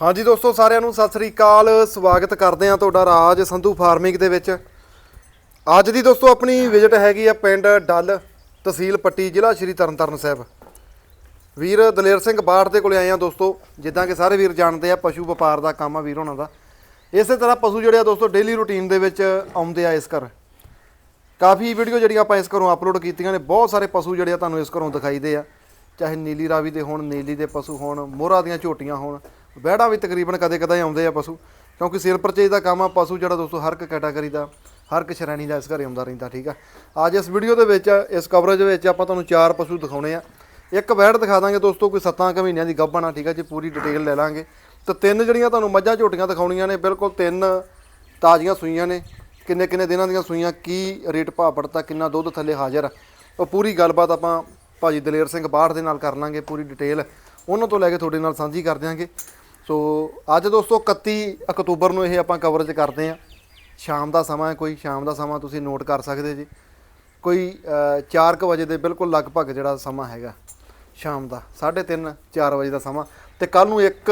ਹਾਂਜੀ ਦੋਸਤੋ, ਸਾਰਿਆਂ ਨੂੰ ਸਤਿ ਸ੍ਰੀ ਅਕਾਲ। ਸਵਾਗਤ ਕਰਦੇ ਹਾਂ ਤੁਹਾਡਾ ਰਾਜ ਸੰਧੂ ਫਾਰਮਿੰਗ ਦੇ ਵਿੱਚ। ਅੱਜ ਦੀ ਦੋਸਤੋ, ਆਪਣੀ ਵਿਜ਼ਿਟ ਹੈਗੀ ਆ ਪਿੰਡ ਡੱਲ ਤਹਿਸੀਲ ਪੱਟੀ, ਜ਼ਿਲ੍ਹਾ ਸ਼੍ਰੀ ਤਰਨਤਾਰਨ ਸਾਹਿਬ। ਵੀਰ ਦਲੇਰ ਸਿੰਘ ਬਾੜ ਦੇ ਕੋਲੇ ਆਏ ਆ ਦੋਸਤੋ, ਜਿੱਦਾਂ ਕਿ ਸਾਰੇ ਵੀਰ ਜਾਣਦੇ ਆ, ਪਸ਼ੂ ਵਪਾਰ ਦਾ ਕੰਮ ਆ ਵੀਰ ਹੋਣਾ ਦਾ। ਇਸੇ ਤਰ੍ਹਾਂ ਪਸ਼ੂ ਜਿਹੜੇ ਆ ਦੋਸਤੋ ਡੇਲੀ ਰੂਟੀਨ ਦੇ ਵਿੱਚ ਆਉਂਦੇ ਆ ਇਸ ਘਰ। ਕਾਫੀ ਵੀਡੀਓ ਜਿਹੜੀਆਂ ਆਪਾਂ ਇਸ ਘਰੋਂ ਅਪਲੋਡ ਕੀਤੀਆਂ ਨੇ, ਬਹੁਤ ਸਾਰੇ ਪਸ਼ੂ ਜਿਹੜੇ ਆ ਤੁਹਾਨੂੰ ਇਸ ਘਰੋਂ ਦਿਖਾਈਦੇ ਆ। ਚਾਹੇ ਨੀਲੀ ਰਾਵੀ ਦੇ ਹੋਣ, ਨੀਲੀ ਦੇ ਪਸ਼ੂ ਹੋਣ, ਮੋਹਰਾ ਦੀਆਂ ਝੋਟੀਆਂ ਹੋਣ ਵਿਹੜਾ ਵੀ ਤਕਰੀਬਨ ਕਦੇ ਕਦੇ ਆਉਂਦੇ ਆ ਪਸ਼ੂ, ਕਿਉਂਕਿ ਸੇਲ ਪਰਚੇਜ ਦਾ ਕੰਮ ਆ ਪਸ਼ੂ ਜਿਹੜਾ ਦੋਸਤੋ ਹਰ ਇੱਕ ਕੈਟਾਗਰੀ ਦਾ, ਹਰ ਇੱਕ ਸ਼੍ਰੇਣੀ ਦਾ ਇਸ ਘਰੇ ਆਉਂਦਾ ਰਹਿੰਦਾ, ਠੀਕ ਆ। ਅੱਜ ਇਸ ਵੀਡੀਓ ਦੇ ਵਿੱਚ, ਇਸ ਕਵਰੇਜ ਵਿੱਚ ਆਪਾਂ ਤੁਹਾਨੂੰ ਚਾਰ ਪਸ਼ੂ ਦਿਖਾਉਣੇ ਆ। ਇੱਕ ਵੈੜ ਦਿਖਾ ਦਾਂਗੇ ਦੋਸਤੋ, ਕੋਈ 7 ਕੁ ਮਹੀਨਿਆਂ ਦੀ ਗੱਭਣ ਆ, ਠੀਕ ਆ ਜੀ, ਪੂਰੀ ਡਿਟੇਲ ਲੈ ਲਾਂਗੇ। ਤੇ ਤਿੰਨ ਜਿਹੜੀਆਂ ਤੁਹਾਨੂੰ ਮੱਝਾਂ ਝੋਟੀਆਂ ਦਿਖਾਉਣੀਆਂ ਨੇ, ਬਿਲਕੁਲ ਤਿੰਨ ਤਾਜ਼ੀਆਂ ਸੂਈਆਂ ਨੇ। ਕਿੰਨੇ ਕਿੰਨੇ ਦਿਨਾਂ ਦੀਆਂ ਸੂਈਆਂ, ਕੀ ਰੇਟ ਭਾਅ ਪੜਤਾ, ਕਿੰਨਾ ਦੁੱਧ ਥੱਲੇ ਹਾਜ਼ਰ ਉਹ ਪੂਰੀ ਗੱਲਬਾਤ ਆਪਾਂ ਭਾਜੀ ਦਲੇਰ ਸਿੰਘ ਬਾਹਰ ਦੇ ਨਾਲ ਕਰ ਲਾਂਗੇ ਪੂਰੀ ਡਿਟੇਲ ਉਹਨਾਂ ਤੋਂ ਲੈ ਕੇ ਤੁਹਾਡੇ ਨਾਲ ਸਾਂਝੀ ਕਰ ਦਿਆਂਗੇ। ਸੋ ਅੱਜ ਦੋਸਤੋ 31 ਅਕਤੂਬਰ ਨੂੰ ਇਹ ਆਪਾਂ ਕਵਰੇਜ ਕਰਦੇ ਆਂ ਸ਼ਾਮ ਦਾ ਸਮਾਂ ਹੈ ਕੋਈ, ਸ਼ਾਮ ਦਾ ਸਮਾਂ ਤੁਸੀਂ ਨੋਟ ਕਰ ਸਕਦੇ ਜੀ। ਕੋਈ 4:00 ਵਜੇ ਦੇ ਬਿਲਕੁਲ ਲਗਭਗ ਜਿਹੜਾ ਸਮਾਂ ਹੈਗਾ, ਸ਼ਾਮ ਦਾ 3:30 4 ਵਜੇ ਦਾ ਸਮਾਂ। ਤੇ ਕੱਲ ਨੂੰ 1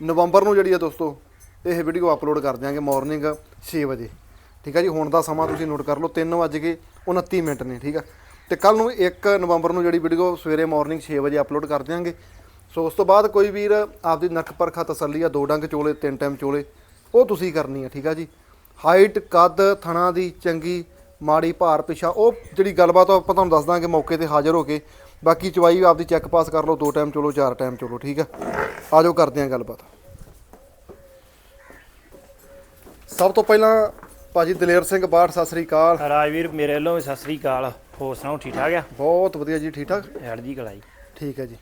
ਨਵੰਬਰ ਨੂੰ ਜਿਹੜੀ ਹੈ ਦੋਸਤੋ, ਇਹ ਵੀਡੀਓ ਅਪਲੋਡ ਕਰ ਦਿਆਂਗੇ ਮਾਰਨਿੰਗ 6 ਵਜੇ। ਠੀਕ ਹੈ ਜੀ, ਹੁਣ ਦਾ ਸਮਾਂ ਤੁਸੀਂ ਨੋਟ ਕਰ ਲਓ 3:29 ਮਿੰਟ ਨੇ, ਠੀਕ ਆ ਤੇ ਕੱਲ ਨੂੰ 1 ਨਵੰਬਰ ਨੂੰ ਜਿਹੜੀ ਵੀਡੀਓ ਸਵੇਰੇ ਮਾਰਨਿੰਗ 6 ਵਜੇ ਅਪਲੋਡ ਕਰ ਦਿਆਂਗੇ। ਸੋ ਉਸ ਤੋਂ ਬਾਅਦ ਕੋਈ ਵੀਰ ਆਪਦੀ ਨਰਕ ਪਰਖਾ ਤਸੱਲੀ ਆ ਦੋ ਡੰਗ ਚੋਲੇ ਤਿੰਨ ਟਾਈਮ ਚੋਲੇ ਉਹ ਤੁਸੀਂ ਕਰਨੀ ਆ ਠੀਕ ਆ ਜੀ। ਹਾਈਟ ਕੱਦ ਥਣਾ ਦੀ ਚੰਗੀ ਮਾੜੀ ਭਾਰ ਪਿਛਾ ਉਹ ਜਿਹੜੀ ਗੱਲਬਾਤ ਆਪਾਂ ਤੁਹਾਨੂੰ ਦੱਸ ਦਾਂਗੇ ਮੌਕੇ ਤੇ ਹਾਜ਼ਰ ਹੋ ਕੇ। ਬਾਕੀ ਚਵਾਈ ਆਪਦੀ ਚੈੱਕ ਪਾਸ ਕਰ ਲਓ ਦੋ ਟਾਈਮ ਚਲੋ ਚਾਰ ਟਾਈਮ ਚਲੋ ਠੀਕ ਆ। ਆਜੋ ਕਰਦੇ ਆਂ ਗੱਲਬਾਤ। ਸਭ ਤੋਂ ਪਹਿਲਾਂ ਭਾਜੀ ਦਲੇਰ ਸਿੰਘ ਬਾੜ ਸਤਿ ਸ੍ਰੀ ਅਕਾਲ। ਰਾਜਵੀਰ ਮੇਰੇ ਵੱਲੋਂ ਵੀ ਸਤਿ ਸ੍ਰੀ ਅਕਾਲ। ਹੋਰ ਸੁਣਾਓ ਠੀਕ ਠਾਕ ਆ? ਬਹੁਤ ਵਧੀਆ ਜੀ ਠੀਕ ਠਾਕ? ਹੜ ਕਲਾਈ। ਠੀਕ ਹੈ ਜੀ।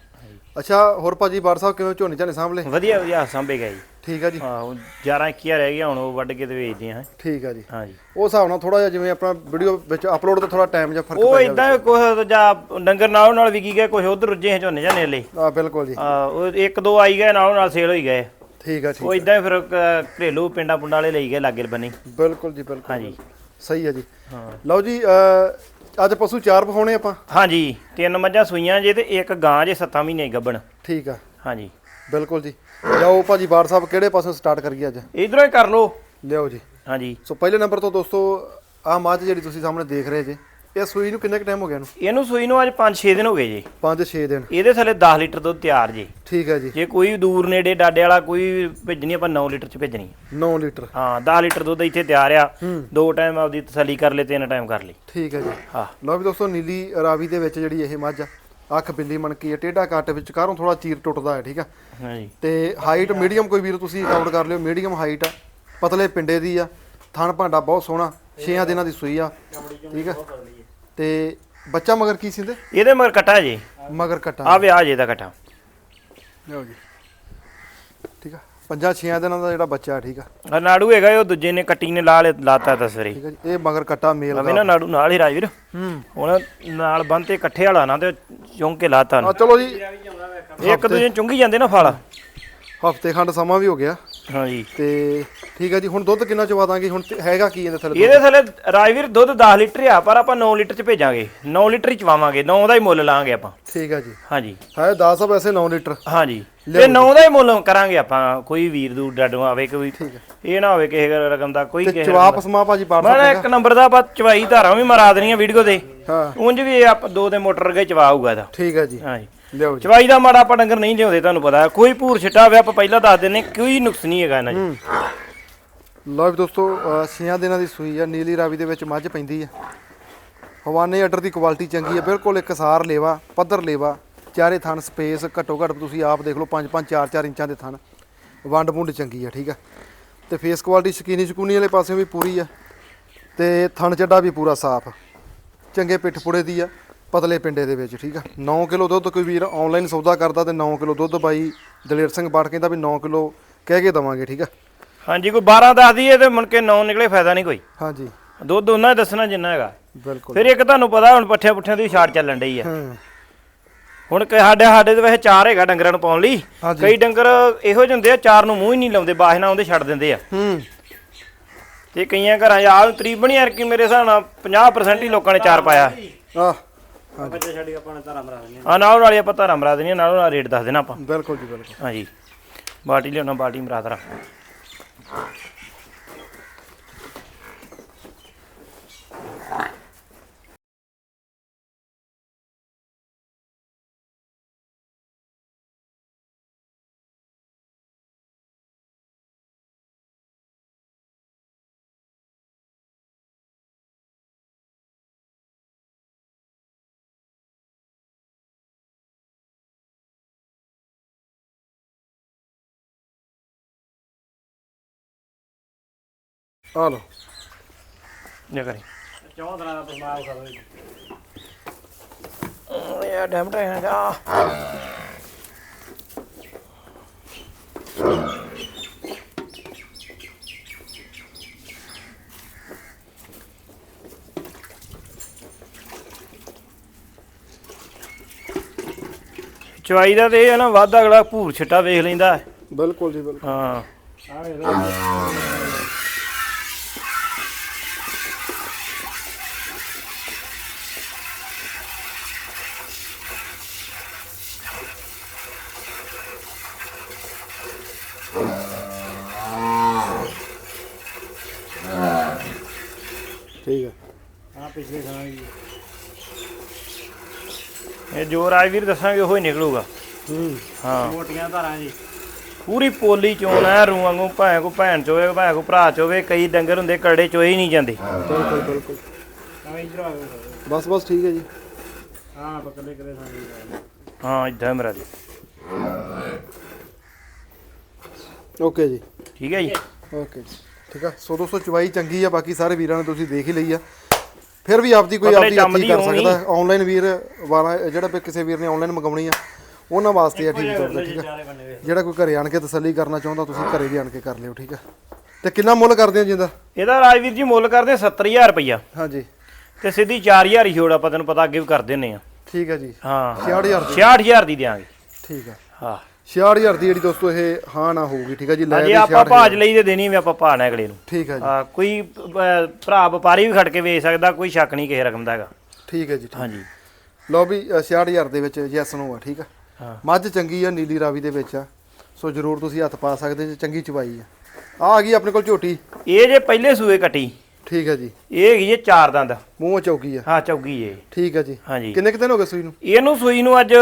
ਅੱਛਾ ਹੋਰ ਭਾਜੀ ਬਾੜ ਸਾਹਿਬ ਕਿਵੇਂ ਝੋਨੇ ਝਾਨੇ ਸਾਂਭਲੇ ਵਧੀਆ ਵਧੀਆ ਸਾਂਭੇ ਜੀ। ਠੀਕ ਹੈ ਜੀ ਆਹੋ 11 21 ਰਹਿ ਗਿਆ ਹੁਣ ਉਹ ਵੱਢ ਕੇ ਤੇ ਵੇਚਦੇ ਆ ਠੀਕ ਹੈ ਜੀ। ਹਾਂਜੀ ਉਹ ਹਿਸਾਬ ਨਾਲ ਥੋੜਾ ਜਿਹਾ ਜਿਵੇਂ ਆਪਣਾ ਵੀਡੀਓ ਵਿੱਚ ਅਪਲੋਡ ਤੇ ਥੋੜਾ ਟਾਈਮ ਜਾਂ ਫ਼ਰਕ ਉਹ ਪੈ ਜਾਂਦਾ। ਇਦਾਂ ਕੁਝ ਜਾਂ ਡੰਗਰ ਨਾਲੋਂ ਨਾਲ ਵਿਕੀ ਗਏ ਕੁਝ ਉਧਰ ਰੁੱਝੇ ਝੋਨੇ ਝਾਨੇ ਲਈ ਆ ਬਿਲਕੁਲ ਜੀ। ਆ ਉਹ ਇੱਕ ਦੋ ਆਈ ਗਏ ਨਾਲੋਂ ਨਾਲ ਸੇਲ ਹੋਈ ਗਏ। ਠੀਕ ਹੈ ਠੀਕ ਉਹ ਇਦਾਂ ਫਿਰ ਘਰੇਲੂ ਪਿੰਡਾਂ ਪੁੰਡਾਂ ਵਾਲੇ ਲਈ ਗਏ ਲਾਗੇ ਬੰਨੀ ਬਿਲਕੁਲ ਜੀ ਬਿਲਕੁਲ ਹਾਂਜੀ ਸਹੀ ਹੈ ਜੀ। ਹਾਂ। ਲਓ ਜੀ ਅੱਜ ਪਸ਼ੂ ਚਾਰ ਪਖਾਉਣੇ ਆਪਾਂ। ਹਾਂਜੀ ਤਿੰਨ ਮੱਝਾਂ ਸੂਈਆਂ ਜੇ ਤੇ ਇੱਕ ਗਾਂ ਜੇ 7 ਮਹੀਨੇ ਗੱਬਣ ਠੀਕ ਆ। ਹਾਂਜੀ। ਬਿਲਕੁਲ ਜੀ। ਜਾਓ ਭਾਜੀ ਬਾੜ ਸਾਹਿਬ ਕਿਹੜੇ ਪਾਸੋਂ ਸਟਾਰਟ ਕਰੀਏ ਅੱਜ? ਇਧਰੋਂ ਹੀ ਕਰ ਲਓ। ਲਿਓ ਜੀ। ਹਾਂਜੀ। ਸੋ ਪਹਿਲੇ ਨੰਬਰ ਤੋਂ ਦੋਸਤੋ ਆਹ ਮੱਝ ਜਿਹੜੀ ਤੁਸੀਂ ਸਾਹਮਣੇ ਦੇਖ ਰਹੇ ਜੇ ਇਹ ਸੂਈ ਨੂੰ ਕਿੰਨੇ ਕ ਟਾਈਮ ਹੋ ਗਿਆ ਇਹਨੂੰ? ਇਹਨੂੰ ਸੂਈ ਨੂੰ ਅੱਜ 5-6 ਦਿਨ ਹੋ ਗਏ ਜੀ। 5-6 ਦਿਨ। ਇਹਦੇ ਥੱਲੇ 10 ਲੀਟਰ ਦੁੱਧ ਤਿਆਰ ਜੀ। ਠੀਕ ਹੈ ਜੀ। ਜੇ ਕੋਈ ਦੂਰ ਨੇੜੇ ਡਾਡੇ ਵਾਲਾ ਕੋਈ ਭੇਜਣੀ ਆਪਾਂ 9 ਲੀਟਰ ਚ ਭੇਜਣੀ। 9 ਲੀਟਰ। ਹਾਂ 10 ਲੀਟਰ ਦੁੱਧ ਇੱਥੇ ਤਿਆਰ ਆ। ਦੋ ਟਾਈਮ ਆਪਦੀ ਤਸੱਲੀ ਕਰ ਲੈ ਤਿੰਨ ਟਾਈਮ ਕਰ ਲਈ ਠੀਕ ਹੈ ਜੀ। ਹਾਂ। ਲਓ ਵੀ ਦੋਸਤੋ ਨੀਲੀ ਰਾਵੀ ਦੇ ਵਿੱਚ ਜਿਹੜੀ ਇਹ ਮੱਝ ਆ ਅੱਖ ਬਿੱਲੀ ਮਣਕੀ ਹੈ ਟੇਢਾ ਕੱਟ ਵਿੱਚ ਕਾਰੋਂ ਥੋੜਾ ਚੀਰ ਟੁੱਟਦਾ ਹੈ ਠੀਕ ਆ? ਹਾਂਜੀ ਤੇ ਹਾਈਟ ਮੀਡੀਅਮ ਕੋਈ ਵੀਰ ਤੁਸੀਂ ਕਾਊਂਟ ਕਰ ਲਿਓ ਮੀਡੀਅਮ ਹਾਈਟ ਆ। ਪਤਲੇ ਪਿੰਡੇ ਦੀ ਆ ਥਣ ਭਾਂਡਾ ਬਹੁਤ ਸੋਹਣਾ 6 ਦਿਨਾਂ ਦੀ ਸੂਈ ਆ ਠੀਕ ਆ? ਤੇ ਬੱਚਾ ਮਗਰ ਕੀ ਸਿੰਦੇ ਇਹਦੇ? ਮਗਰ ਕਟਾ ਜੀ। ਮਗਰ ਕਟਾ। ਆ ਵਿਆਹ ਜੇ ਦਾ ਕਟਾ। ਲਓ ਜੀ। ਠੀਕ ਆ। ਪੰਜਾਂ 6 ਦਿਨਾਂ ਦਾ ਜਿਹੜਾ ਬੱਚਾ ਠੀਕ ਆ। ਨਾੜੂ ਹੈਗਾ ਇਹ ਉਹ ਦੂਜੇ ਨੇ ਕੱਟੀ ਨੇ ਲਾ ਲਾਤਾ ਤਸਰੀ ਠੀਕ ਇਹ ਮਗਰ ਕਟਾ ਮੇਲ ਦਾ। ਨਾ ਨਾੜੂ ਨਾਲ ਹੀ ਰਾਜਵੀਰ ਹੂੰ। ਹੁਣ ਨਾਲ ਬੰਨ੍ਹ ਤੇ ਇਕੱਠੇ ਵਾਲਾ ਨਾ ਤੇ ਚੁੰਗ ਕੇ ਲਾਤਾ ਨਾ ਚਲੋ ਜੀ। ਇੱਕ ਦੂਜੇ ਚੁੰਗੀ ਜਾਂਦੇ ਨਾ ਫਲ। ਹਫ਼ਤੇ ਖੰਡ ਸਮਾਂ ਵੀ ਹੋ ਗਿਆ। ਹਾਂਜੀ। ਤੇ ਠੀਕ ਆ ਜੀ ਹੁਣ ਦੁੱਧ ਕਿੰਨਾ ਚਵਾ ਦਾਂਗੇ? ਹੁਣ ਤੇ ਹੈਗਾ ਕੀ ਇਹਦੇ ਥੱਲੇ ਇਹਦੇ ਥੱਲੇ ਰਾਜਵੀਰ ਦੁੱਧ 10 ਲੀਟਰ ਆ ਪਰ ਆਪਾਂ 9 ਲੀਟਰ ਚ ਭੇਜਾਂਗੇ। 9 ਲੀਟਰ ਹੀ ਚਵਾਵਾਂਗੇ 9 ਦਾ ਹੀ ਮੁੱਲ ਲਾਂਗੇ ਆਪਾਂ। ਠੀਕ ਆ ਜੀ। ਹਾਂਜੀ। ਹੈ 10 ਆ ਵੈਸੇ 9 ਲੀਟਰ। ਹਾਂਜੀ। ਤੇ 9 ਦਾ ਹੀ ਮੁੱਲ ਕਰਾਂਗੇ ਆਪਾਂ ਕੋਈ ਵੀਰ ਦੂਰ ਡੱਡੋਂ ਆਵੇ ਕੋਈ ਇਹ ਨਾ ਹੋਵੇ ਕਿਸੇ ਰਕਮ ਦਾ ਕੋਈ ਕਿਸੇ ਜਵਾਬ ਸਮਾ ਭਾਜੀ ਬਾੜ ਮੈਂ ਇੱਕ ਨੰਬਰ ਦਾ ਬਸ ਚਵਾਈ ਧਾਰਾਂ ਵੀ ਮਰਾ ਦੇਣੀਆਂ ਵੀਡੀਓ ਤੇ। ਹਾਂ। ਉਂਝ ਵੀ ਇਹ ਆਪ ਦੋ ਦੇ ਮੋਟਰ ਗਏ ਚਵਾਊਗਾ ਇਹਦਾ। ਠੀਕ ਆ ਜੀ। ਹਾਂਜੀ। ਲਿਓ ਜੀ। ਚਵਾਈ ਦਾ ਮਾੜਾ ਆਪਾਂ ਡੰਗਰ ਨਹੀਂ ਲਿਆਉਂਦੇ ਤੁਹਾਨੂੰ ਪਤਾ ਕੋਈ ਭੂਰ ਛਿੱਟਾ ਹੋਵੇ ਆਪਾਂ ਪਹਿਲਾਂ ਦੱਸ ਦਿੰਨੇ ਕੋਈ ਨੁਕਸ ਨਹੀਂ ਹੈਗਾ ਇਹਨਾਂ 'ਚ। ਲਓ ਵੀ ਦੋਸਤੋ ਛੇਆਂ ਦਿਨਾਂ ਦੀ ਸੂਈ ਆ ਨੀਲੀ ਰਾਵੀ ਦੇ ਵਿੱਚ ਮੱਝ ਪੈਂਦੀ ਆ। ਹਵਾਨੇ ਆਰਡਰ ਦੀ ਕੁਆਲਿਟੀ ਚੰਗੀ ਆ ਬਿਲਕੁਲ ਇੱਕਸਾਰ ਲੇਵਾ ਪੱਧਰ ਲੇਵਾ ਚਾਰੇ ਥਣ ਸਪੇਸ ਘੱਟੋ ਘੱਟ ਤੁਸੀਂ ਆਪ ਦੇਖ ਲਓ 5 5 4 4 ਇੰਚਾਂ ਦੇ ਥਣ। ਵੰਡ ਵੁੰਡ ਚੰਗੀ ਆ ਠੀਕ ਆ। ਤੇ ਫੇਸ ਕੁਆਲਿਟੀ ਸਕੀਨੀ ਸਕੂਨੀ ਵਾਲੇ ਪਾਸੇ ਵੀ ਪੂਰੀ ਆ ਤੇ ਥਣ ਚੱਡਾ ਵੀ ਪੂਰਾ ਸਾਫ਼। ਚੰਗੇ ਪਿੱਠ ਪੁੜੇ ਦੀ ਆ। ਪਤਲੇ ਪਿੰਡੇ ਦੇ ਵਿੱਚ ਠੀਕ ਆ? 9 ਕਿਲੋ ਦੁੱਧ ਕੋਈ ਵੀਰ ਆਨਲਾਈਨ ਸੌਦਾ ਕਰਦਾ ਤੇ 9 ਕਿਲੋ ਦੁੱਧ ਬਾਈ ਦਲੇਰ ਸਿੰਘ ਬਾੜ ਕਹਿੰਦਾ ਵੀ 9 ਕਿਲੋ ਕਹਿ ਕੇ ਦਵਾਂਗੇ ਠੀਕ ਆ? ਹਾਂਜੀ ਕੋਈ 12 ਦੱਸ ਦਈਏ ਤੇ ਮੁੜ ਕੇ 9 ਨਿਕਲੇ ਫਾਇਦਾ ਨਹੀਂ ਕੋਈ। ਹਾਂਜੀ। ਦੁੱਧ ਉਹਨਾਂ ਹੀ ਦੱਸਣਾ ਜਿੰਨਾ ਹੈਗਾ। ਬਿਲਕੁਲ। ਫਿਰ ਇੱਕ ਤੁਹਾਨੂੰ ਪਤਾ ਹੁਣ ਪੱਠਿਆਂ ਪੁੱਠਿਆਂ ਦੀ ਛਾੜ ਚੱਲਣ ਡਈ ਆ। ਹੁਣ ਕਿ ਸਾਡੇ ਸਾਡੇ ਦੇ ਵੈਸੇ ਚਾਰ ਹੈਗਾ ਡੰਗਰਾਂ ਨੂੰ ਪਾਉਣ ਲਈ। ਕਈ ਡੰਗਰ ਇਹੋ ਜਿਹੇ ਹੁੰਦੇ ਆ ਚਾਰ ਨੂੰ ਮੂੰਹ ਹੀ ਨਹੀਂ ਲਾਉਂਦੇ ਬਾਹਰ ਨਾਲ ਆਉਂਦੇ ਛੱਡ ਦਿੰਦੇ ਆ। ਹੂੰ। ਤੇ ਕਈਆਂ ਘਰਾਂ 'ਚ ਆਹ ਤਕਰੀਬਨ ਯਾਰ ਕਿ ਮੇਰੇ ਹਿਸਾਬ ਨਾਲ 50% ਹੀ ਲੋਕਾਂ ਨੇ ਚਾਰ ਪਾਇਆ। ਆਹ। ਬੱਚੇ ਛੱਡ ਆਪਾਂ ਨੇ ਧਾਰਾ ਮਰਾ ਆ। ਨਾਲ ਵਾਲੀ ਆਪਾਂ ਧਾਰਾਂ ਮਰਾ ਦੇਣੀਆਂ ਨਾਲੋਂ ਨਾਲ ਰੇਟ ਦੱਸ ਦੇਣਾ ਆਪਾਂ। ਬਿਲਕੁਲ ਜੀ ਬਿਲਕੁਲ। ਹਾਂਜੀ। ਬਾਟੀ ਲਿਆਉਣਾ ਬਾਟੀ ਮਰਾਦਰਾ ਆ ਲਓ। ਕਰੀ। ਦਾ ਕਰੋ ਇਹ ਹੈਗਾ। ਚਵਾਈ ਦਾ ਤੇ ਇਹ ਹੈ ਨਾ ਵਾਧਾ ਅਗਲਾ ਭੂਰ ਛਿੱਟਾ ਵੇਖ ਲੈਂਦਾ। ਬਿਲਕੁਲ ਜੀ ਬਿਲਕੁਲ। ਹਾਂ। ਆ ਜੋ ਰਾਜਵੀਰ ਦੱਸਾਂਗੇ ਉਹ ਹੀ ਨਿਕਲੂਗਾ। ਹੂੰ। ਹਾਂ। ਮੋਟੀਆਂ ਧਾਰਾਂ ਜੀ। ਪੂਰੀ ਪੋਲੀ ਚੋਣ ਐ ਰੂ ਵਾਂਗੂ ਭਾਵੇਂ ਕੋ ਭੈਣ ਚੋਵੇ ਭਾਵੇਂ ਕੋ ਭਰਾ ਚੋਵੇ ਕਈ ਡੰਗਰ ਹੁੰਦੇ ਕਰੜੇ ਚੋਏ ਹੀ ਨਹੀਂ ਜਾਂਦੇ। ਬਿਲਕੁਲ ਬਿਲਕੁਲ। ਇਧਰ ਬਸ ਬਸ ਠੀਕ ਹੈ ਜੀ। ਹਾਂ ਪਕਲੇ ਕਰੇ ਸਾਂ ਹਾਂ ਇਦਾਂ ਮੇਰਾ ਜੀ। ਓਕੇ ਜੀ। ਠੀਕ ਹੈ ਜੀ। ਓਕੇ। ਠੀਕ ਆ। ਸੋ ਦੋਸਤੋ ਚਵਾਈ ਚੰਗੀ ਆ ਬਾਕੀ ਸਾਰੇ ਵੀਰਾਂ ਨੇ ਤੁਸੀਂ ਦੇਖ ਹੀ ਲਈ ਆ। ਫਿਰ ਵੀ ਆਪਦੀ ਕੋਈ ਆਪਦੀ ਹੱਥੀ ਕਰ। ਸਕਦਾ। ਆਨਲਾਈਨ ਵੀਰ ਵਾਲਾ ਜਿਹੜਾ ਵੀ ਕਿਸੇ ਵੀਰ ਨੇ ਆਨਲਾਈਨ ਮੰਗਵਾਉਣੀ ਆ ਉਹਨਾਂ ਵਾਸਤੇ ਆ ਠੀਕ ਕਰਦਾ ਠੀਕ ਆ? ਜਿਹੜਾ ਕੋਈ ਘਰੇ ਆਣ ਕੇ ਤਸੱਲੀ ਕਰਨਾ ਚਾਹੁੰਦਾ ਤੁਸੀਂ ਘਰੇ ਵੀ ਆਣ ਕੇ ਕਰ ਲਿਓ ਠੀਕ ਆ? ਤੇ ਕਿੰਨਾ ਮੁੱਲ ਕਰਦੇ ਹੋ ਜਿੰਦਾ? ਇਹਦਾ ਰਾਜਵੀਰ ਜੀ ਮੁੱਲ ਕਰਦੇ 70000 ਰੁਪਈਆ। ਹਾਂਜੀ। ਤੇ ਸਿੱਧੀ 4000 ਹੀ ਛੋੜ ਆਪਾਂ ਤੈਨੂੰ ਪਤਾ ਅੱਗੇ ਵੀ ਕਰ ਦਿੰਨੇ ਆ। ਠੀਕ ਆ ਜੀ। ਹਾਂ। 66000 ਦੀ। 66000 ਦੀ ਦਿਆਂਗੇ। ਠੀਕ ਆ। ਹਾਂ। 66000 ਦੀ ਜਿਹੜੀ ਦੋਸਤੋ ਇਹ ਹਾਂ ਨਾ ਹੋਊਗੀ ਠੀਕ ਆ ਜੀ? ਲੈ ਵੀ ਆਪਾਂ 66,000 ਭਾਜ ਲਈ ਤੇ ਦੇਣੀ ਵੀ ਆਪਾਂ ਭਾਣਾ ਅਗਲੇ ਨੂੰ। ਠੀਕ ਆ ਜੀ। ਹਾਂ ਕੋਈ ਭਰਾ ਵਪਾਰੀ ਵੀ ਖੜ ਕੇ ਵੇਚ ਸਕਦਾ ਕੋਈ ਸ਼ੱਕ ਨਹੀਂ ਕਿਸੇ ਰਕਮ ਦਾ ਹੈਗਾ। ਠੀਕ ਹੈ ਜੀ। ਹਾਂਜੀ। ਲਓ ਵੀ ਅ, 66000 ਦੇ ਵਿੱਚ ਯੈਸ ਨੂੰ ਆ ਠੀਕ ਆ? ਹਾਂ। ਮੱਝ ਚੰਗੀ ਆ ਨੀਲੀ ਰਾਵੀ ਦੇ ਵਿੱਚ ਆ। ਸੋ ਜਰੂਰ ਤੁਸੀਂ ਹੱਥ ਪਾ ਸਕਦੇ ਜੇ ਚੰਗੀ ਚਵਾਈ ਆ ਆ ਗਈ ਆਪਣੇ ਕੋਲ ਝੋਟੀ। ਇਹ ਜੇ ਪਹਿਲੇ ਸੂਏ ਕੱਟੀ। ਠੀਕ ਹੈ ਜੀ। ਇਹ ਹੈਗੀ ਜੇ ਚਾਰ ਦੰਦ। ਮੂੰਹ ਚੌਕੀ ਆ। ਹਾਂ ਚੌਗੀ ਜੇ। ਠੀਕ ਹੈ ਜੀ। ਹਾਂਜੀ। ਕਿੰਨੇ ਕੁ ਦਿਨ ਹੋ ਗਏ ਸੂਈ ਨੂੰ? ਇਹਨੂੰ ਸੂਈ ਨੂੰ ਅੱਜ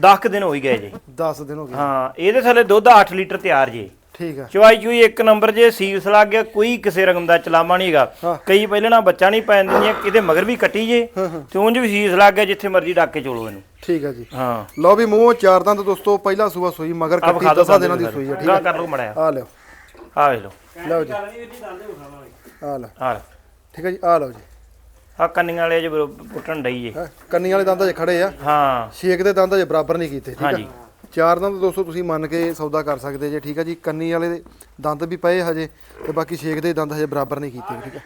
10 ਦਿਨ ਹੋ ਹੀ ਗਏ ਜੇ। 10 ਦਿਨ ਹੋ ਗਏ। ਹਾਂ ਇਹਦੇ ਥੱਲੇ ਦੁੱਧ 8 ਲੀਟਰ ਤਿਆਰ ਜੇ। ਠੀਕ ਆ। ਚਵਾਈ ਚੂਈ ਇੱਕ ਨੰਬਰ ਜੇ ਸੀਲਸ ਲੱਗ ਗਿਆ ਕੋਈ ਕਿਸੇ ਰਕਮ ਦਾ ਚਲਾਮਾ ਨਹੀਂ ਹੈਗਾ। ਹਾਂ। ਕਈ ਪਹਿਲੇ ਨਾ ਬੱਚਾ ਨਹੀਂ ਪੈਣ ਦਿੰਦੀਆਂ ਕਿਤੇ ਮਗਰ ਵੀ ਕੱਟੀ ਜੇ। ਹਾਂ, ਹਾਂ। ਤੇ ਉਂਝ ਵੀ ਸੀਸ ਲੱਗ ਗਿਆ ਜਿੱਥੇ ਮਰਜ਼ੀ ਡੱਕ ਕੇ ਚੋਲੋ ਇਹਨੂੰ। ਠੀਕ ਆ ਜੀ। ਹਾਂ। ਲਓ ਵੀ ਮੂੰਹ ਚਾਰ ਦੰਦ ਦੋਸਤੋ ਪਹਿਲਾ ਸੂਆ ਸੂਈ ਮਗਰ ਕੱਟੀ ਵਿਖਾ ਦੋ 10 ਦਿਨਾਂ ਦੀ ਸੂਈ ਆ ਠੀਕ ਗਾ ਆ ਕਰ ਲੋ ਮੜਿਆ ਆ ਲਿਓ। ਆ ਵੇਖ ਲਓ ਜੀ। ਆ ਲਓ ਆ ਠੀਕ ਹੈ ਜੀ ਆ ਲਓ ਜੀ। ਆ ਕੰਨੀਆਂ ਵਾਲੇ ਜੇ ਪੁੱਟਣ ਡਈ ਜੇ ਹੈਂ, ਕੰਨੀ ਵਾਲੇ ਦੰਦ ਅਜੇ ਖੜੇ ਆ। ਹਾਂ। ਛੇਕ ਦੇ ਦੰਦ ਅਜੇ ਬਰਾਬਰ ਨਹੀਂ ਕੀਤੇ ਠੀਕ ਆ? ਹਾਂਜੀ। ਚਾਰ ਦੰਦ ਦੋਸਤੋ ਤੁਸੀਂ ਮੰਨ ਕੇ ਸੌਦਾ ਕਰ ਸਕਦੇ ਜੇ ਠੀਕ ਆ ਜੀ? ਕੰਨੀ ਵਾਲੇ ਦੇ ਦੰਦ ਵੀ ਪਏ ਹਜੇ ਤੇ ਬਾਕੀ ਛੇਕ ਦੇ ਦੰਦ ਹਜੇ ਬਰਾਬਰ ਨਹੀਂ ਕੀਤੇ ਠੀਕ ਆ?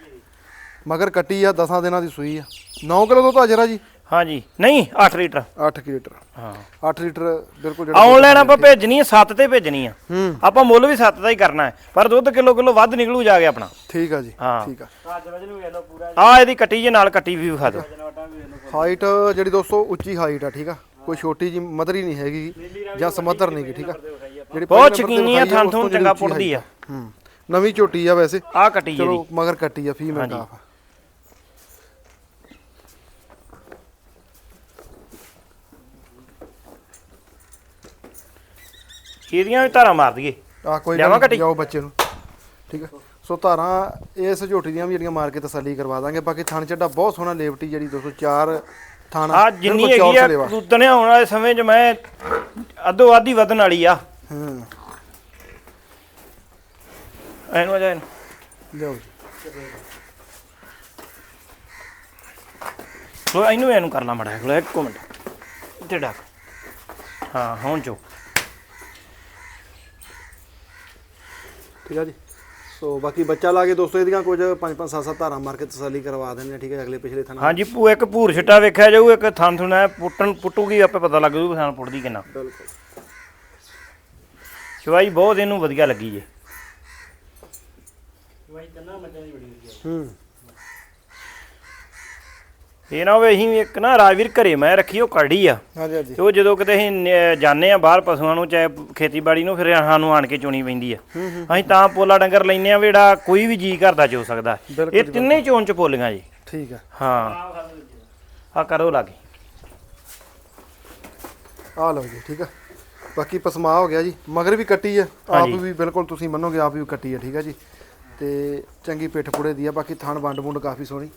ਮਗਰ ਕੱਟੀ ਆ 10 ਦਿਨਾਂ ਦੀ ਸੂਈ ਆ। 9 ਕਿਲੋ ਦੁੱਧ ਹਾਜ਼ਰ ਆ ਜੀ। ਹਾਂਜੀ। ਨਹੀਂ 8 ਲੀਟਰ। 8 ਲੀਟਰ। ਹਾਂ। 8 ਲੀਟਰ ਬਿਲਕੁਲ ਜਿਹੜਾ ਆਨਲਾਈਨ ਆਪਾਂ ਭੇਜਣੀ ਹੈ 7 ਤੇ ਭੇਜਣੀ ਆ। ਹੂੰ। ਆਪਾਂ ਮੁੱਲ ਵੀ 7 ਦਾ ਹੀ ਕਰਨਾ ਹੈ ਪਰ ਦੁੱਧ ਕਿਲੋ ਕਿਲੋ ਵੱਧ ਨਿਕਲੂ ਜਾ ਕੇ ਆਪਣਾ। ਠੀਕ ਆ ਜੀ ਹਾਂ। ਠੀਕ ਆ। ਅੱਜ ਵਜਨ ਵੀ ਲੋ ਪੂਰਾ ਆ ਇਹਦੀ ਕੱਟੀ ਜੇ ਨਾਲ ਕੱਟੀ ਵੀ ਵਿਖਾ ਦਿਓ ਹਾਈਟ ਜਿਹੜੀ ਦੋਸਤੋ ਉੱਚੀ ਹਾਈਟ ਆ ਠੀਕ ਆ। ਕੋਈ ਛੋਟੀ ਜੀ ਮਦਰੀ ਨਹੀਂ ਹੈਗੀ ਜਾਂ ਸਮੱਧਰ ਨਹੀਂ ਗੀ ਠੀਕ ਆ। ਜਿਹੜੀ ਬਹੁਤ ਸ਼ਕੀਨੀ ਆ ਥਣ ਜਿਹੜੀ ਚੰਗਾ ਪੁੱਟਦੀ ਆ। ਹੂੰ। ਨਵੀਂ ਝੋਟੀ ਆ ਵੈਸੇ। ਆ ਕੱਟੀ ਜਿਹੜੀ ਚਲੋ ਮਗਰ ਕੱਟੀ ਆ ਫੀਮੇਲ ਹਾਂਜੀ। ਇਹਦੀਆਂ ਵੀ ਧਾਰਾਂ ਮਾਰ ਦਈਏ? ਆ ਕੋਈ ਲਿਆਵਾਂ ਗੱਲ? ਨੀ, ਜਾਓ ਬੱਚੇ ਨੂੰ। ਠੀਕ ਆ। ਸੋ ਧਾਰਾਂ ਇਸ ਝੋਟੀ ਦੀਆਂ ਵੀ ਜਿਹੜੀਆਂ ਮਾਰ ਕੇ ਤਸੱਲੀ ਕਰਵਾ ਦਾਂਗੇ। ਬਾਕੀ ਥਣ ਚੱਡਾ ਬਹੁਤ ਸੋਹਣਾ ਲੇਵਟੀ ਜਿਹੜੀ 204 ਥਣ ਆ। ਜਿੰਨੀ ਹੈਗੀ ਆ। ਕੂਦਣੇ ਆਉਣ ਵਾਲੇ ਸਮੇਂ 'ਚ ਮੈਂ ਅੱਧੋ ਅੱਧੀ ਵਧਣ ਵਾਲੀ ਆ। ਹਾਂ। ਐਨੂੰ ਆ ਜਾ ਇਹਨੂੰ ਲਿਆਓ ਜੀ। ਲੋ ਇਹਨੂੰ ਇਹਨੂੰ ਕਰ ਲਾ ਮੜਾ ਇੱਕ ਮਿੰਟ। ਇੱਥੇ ਡੱਕ। ਹਾਂ ਹੁਣ ਠੀਕ ਆ ਜੀ। ਸੋ ਬਾਕੀ ਬੱਚਾ ਲਾ ਕੇ ਦੋਸਤੋ ਇਹਦੀਆਂ ਕੁਝ 5 5 7 7 ਧਾਰਾਂ ਮਾਰ ਕੇ ਤਸੱਲੀ ਕਰਵਾ ਦਿੰਦੇ ਆ ਠੀਕ ਹੈ ਅਗਲੇ ਪਿਛਲੇ ਥਾਂ ਹਾਂਜੀ ਭੂ ਇੱਕ ਭੂਰ ਛਿੱਟਾ ਵੇਖਿਆ ਜਾਊ ਇੱਕ ਥਣ ਥੁਣਾ ਪੁੱਟਣ ਪੁੱਟੂਗੀ ਆਪੇ ਪਤਾ ਲੱਗ ਜੂ ਥਣ ਪੁੱਟਦੀ ਕਿੰਨਾ। ਬਿਲਕੁਲ। ਚਵਾਈ ਬਹੁਤ ਇਹਨੂੰ ਵਧੀਆ ਲੱਗੀ ਜੇ। ਵਾਈ ਕੰਨਾ ਮੱਝਾਂ ਦੀ ਬੜੀ ਵਧੀਆ। ਹੂੰ। ਇਹ ਨਾ ਹੋਵੇ ਅਸੀਂ ਇੱਕ ਨਾ ਰਾਜਵੀਰ ਘਰੇ ਮੈਂ ਰੱਖੀ ਉਹ ਕਰੜੀ ਆ। ਹਾਂਜੀ ਹਾਂਜੀ। ਤੇ ਉਹ ਜਦੋਂ ਕਿਤੇ ਅਸੀਂ ਨ- ਜਾਂਦੇ ਆ ਬਾਹਰ ਪਸ਼ੂਆਂ ਨੂੰ ਚਾਹੇ ਖੇਤੀਬਾੜੀ ਨੂੰ ਫਿਰ ਸਾਨੂੰ ਆਣ ਕੇ ਚੋਣੀ ਪੈਂਦੀ ਆ। ਅਸੀਂ ਤਾਂ ਪੋਲਾ ਡੰਗਰ ਲੈਨੇ ਆ ਵੀ ਜਿਹੜਾ ਕੋਈ ਵੀ ਜੀ ਕਰਦਾ ਚੋ ਸਕਦਾ। ਬਿਲਕੁਲ ਇਹ ਤਿੰਨੇ ਹੀ ਚੋਣ ਚ ਪੋਲੀਆਂ ਜੀ। ਠੀਕ ਹੈ ਹਾਂ। ਆ ਕਰੋ ਲਾਗੇ। ਆ ਲਓ ਜੀ ਠੀਕ ਹੈ ਬਾਕੀ ਪਸਮਾ ਹੋ ਗਿਆ ਜੀ। ਮਗਰ ਵੀ ਕੱਟੀ ਹੈ ਆਪ ਹਾਂਜੀ। ਵੀ ਬਿਲਕੁਲ ਤੁਸੀਂ ਮੰਨੋਗੇ ਆਪ ਵੀ ਕੱਟੀ ਹੈ ਠੀਕ ਹੈ ਜੀ। ਤੇ ਚੰਗੀ ਪਿੱਠ ਪੁੜੇ ਦੀ ਆ। ਬਾਕੀ ਥਣ ਵੰਡ ਵੁੰਡ ਕਾਫੀ ਸੋਹਣੀ।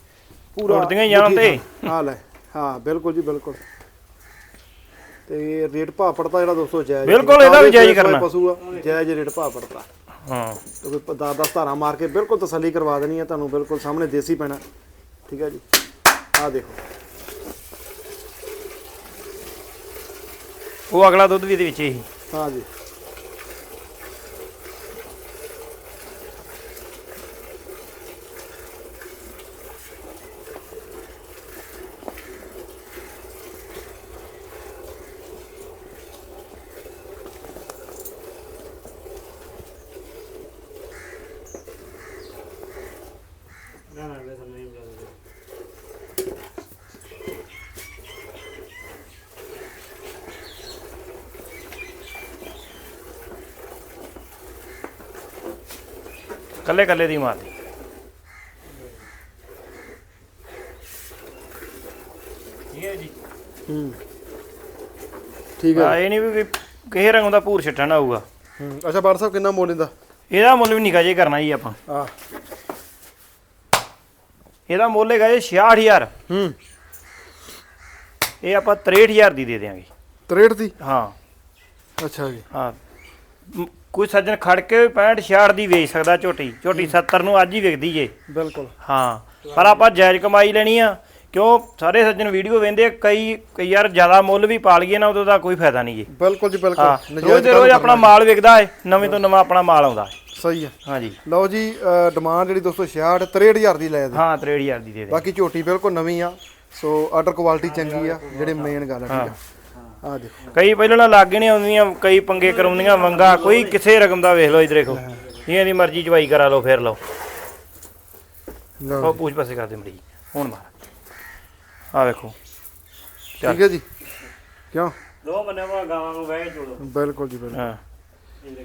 ਉੱਡਦੀਆਂ ਹੀ ਜਾਣ ਤੇ। ਹਾਂ ਲੈ ਹਾਂ ਬਿਲਕੁਲ ਜੀ ਬਿਲਕੁਲ। ਤੇ ਰੇਟ ਭਾਅ ਪੜਤਾ ਜਿਹੜਾ ਦੋਸਤੋ ਜਾਇਜ਼ ਬਿਲਕੁਲ, ਇਹਦਾ ਵੀ ਜਾਇਜ਼ ਕਰਨਾ। ਪਸ਼ੂ ਆ ਜਾਇਜ਼ ਰੇਟ ਭਾਅ ਪੜਤਾ ਹਾਂ। ਤੇ ਕੋਈ 10 10 ਧਾਰਾਂ ਮਾਰ ਕੇ ਬਿਲਕੁਲ ਤਸੱਲੀ ਕਰਵਾ ਦੇਣੀ ਹੈ ਤੁਹਾਨੂੰ ਬਿਲਕੁਲ ਸਾਹਮਣੇ ਦੇਸੀ ਪੈਣਾ। ਠੀਕ ਹੈ ਜੀ। ਆਹ ਦੇਖੋ। ਉਹ ਅਗਲਾ ਦੁੱਧ ਵੀ ਇਹਦੇ ਵਿੱਚ ਹੀ। ਹਾਂ ਜੀ ਨਾ ਨਾ ਲੈ ਨਹੀਂ ਬੁਲਾਉਂਦੇ ਕੱਲੇ ਕੱਲੇ ਦੀ ਮਾਰਦੀ ਠੀਕ ਹੈ ਜੀ। ਹੂੰ। ਠੀਕ ਹੈ। ਆ ਇਹ ਨਹੀਂ ਵੀ ਕਿਸੇ ਰੰਗ ਦਾ ਭੂਰ ਛੱਟਣ ਆਊਗਾ ਹੂੰ ਅੱਛਾ ਬਾਰ ਸਾਹਿਬ ਕਿੰਨਾ ਮੁੱਲ ਇਹਦਾ? ਇਹਦਾ ਮੁੱਲ ਵੀ ਨਿਕਾ ਜੇ ਕਰਨਾ ਜੀ ਆਪਾਂ। ਆ ਇਹਦਾ ਮੁੱਲ ਹੈਗਾ ਜੀ 66000 ਹੂੰ। ਇਹ ਆਪਾਂ 63000 ਦੀ ਦੇ ਦੇਾਂਗੇ 63 ਦੀ? ਹਾਂ। ਅੱਛਾ ਜੀ। ਹਾਂ। ਕੋਈ ਸੱਜਣ ਖੜ ਕੇ 65 66 ਦੀ ਵੇਚ ਸਕਦਾ ਝੋਟੀ ਝੋਟੀ 70 ਨੂੰ ਅੱਜ ਹੀ ਵਿਕਦੀ ਜੇ। ਬਿਲਕੁਲ। ਹਾਂ ਪਰ ਆਪਾਂ ਜਾਇਜ਼ ਕਮਾਈ ਲੈਣੀ ਆ ਕਿਉਂ ਸਾਰੇ ਸੱਜਣ ਵੀਡੀਓ ਵੇਂਦੇ ਕਈ ਕਈ ਯਾਰ ਜ਼ਿਆਦਾ ਮੁੱਲ ਵੀ ਪਾ ਲਈਏ ਨਾ ਉਦੋਂ ਦਾ ਕੋਈ ਫਾਇਦਾ ਨਹੀਂ ਜੀ। ਬਿਲਕੁਲ ਜੀ ਬਿਲਕੁਲ। ਰੋਜ਼ ਦੇ ਰੋਜ਼ ਆਪਣਾ ਮਾਲ ਵਿਕਦਾ ਹੈ ਨਵੇਂ ਤੋਂ ਨਵਾਂ ਆਪਣਾ ਮਾਲ ਆਉਂਦਾ ਸਹੀ ਹੈ ਹਾਂਜੀ। ਲਓ ਜੀ ਡਿਮਾਂਡ ਜਿਹੜੀ ਦੋਸਤੋ 66 63000 ਦੀ ਲੈ ਦੇ ਹਾਂ 63000 ਦੀ ਦੇ ਦੇ। ਬਾਕੀ ਝੋਟੀ ਬਿਲਕੁਲ ਨਵੀਂ ਆ ਸੋ ਆਰਡਰ ਕੁਆਲਿਟੀ ਚੰਗੀ ਆ ਜਿਹੜੇ ਮੇਨ ਗੱਲ ਆ ਠੀਕ ਆ। ਆ ਦੇਖੋ। ਕਈ ਪਹਿਲਾਂ ਨਾਲ ਲਾਗੇ ਨਹੀਂ ਆਉਂਦੀਆਂ ਕਈ ਪੰਗੇ ਕਰਾਉਂਦੀਆਂ ਵੰਗਾ ਕੋਈ ਕਿਸੇ ਰਕਮ ਦਾ ਵੇਖ ਲਓ ਇਧਰ ਦੇਖੋ। ਇਹ ਦੀ ਮਰਜ਼ੀ ਚਵਾਈ ਕਰਾ ਲਓ ਫੇਰ ਲਓ। ਲਓ ਉਹ ਪੂਛ ਪਾਸੇ ਕਰ ਦੇ ਮੜੀ। ਹੁਣ ਮਾਰ। ਆ ਵੇਖੋ। ਠੀਕ ਹੈ ਜੀ। ਕਿਉਂ? ਦੋ ਬੰਨੇ ਵਾ ਗਾਵਾਂ ਨੂੰ ਕੇ ਚੋਲੋ ਬਿਲਕੁਲ ਜੀ ਬਿਲਕੁਲ। ਹਾਂ।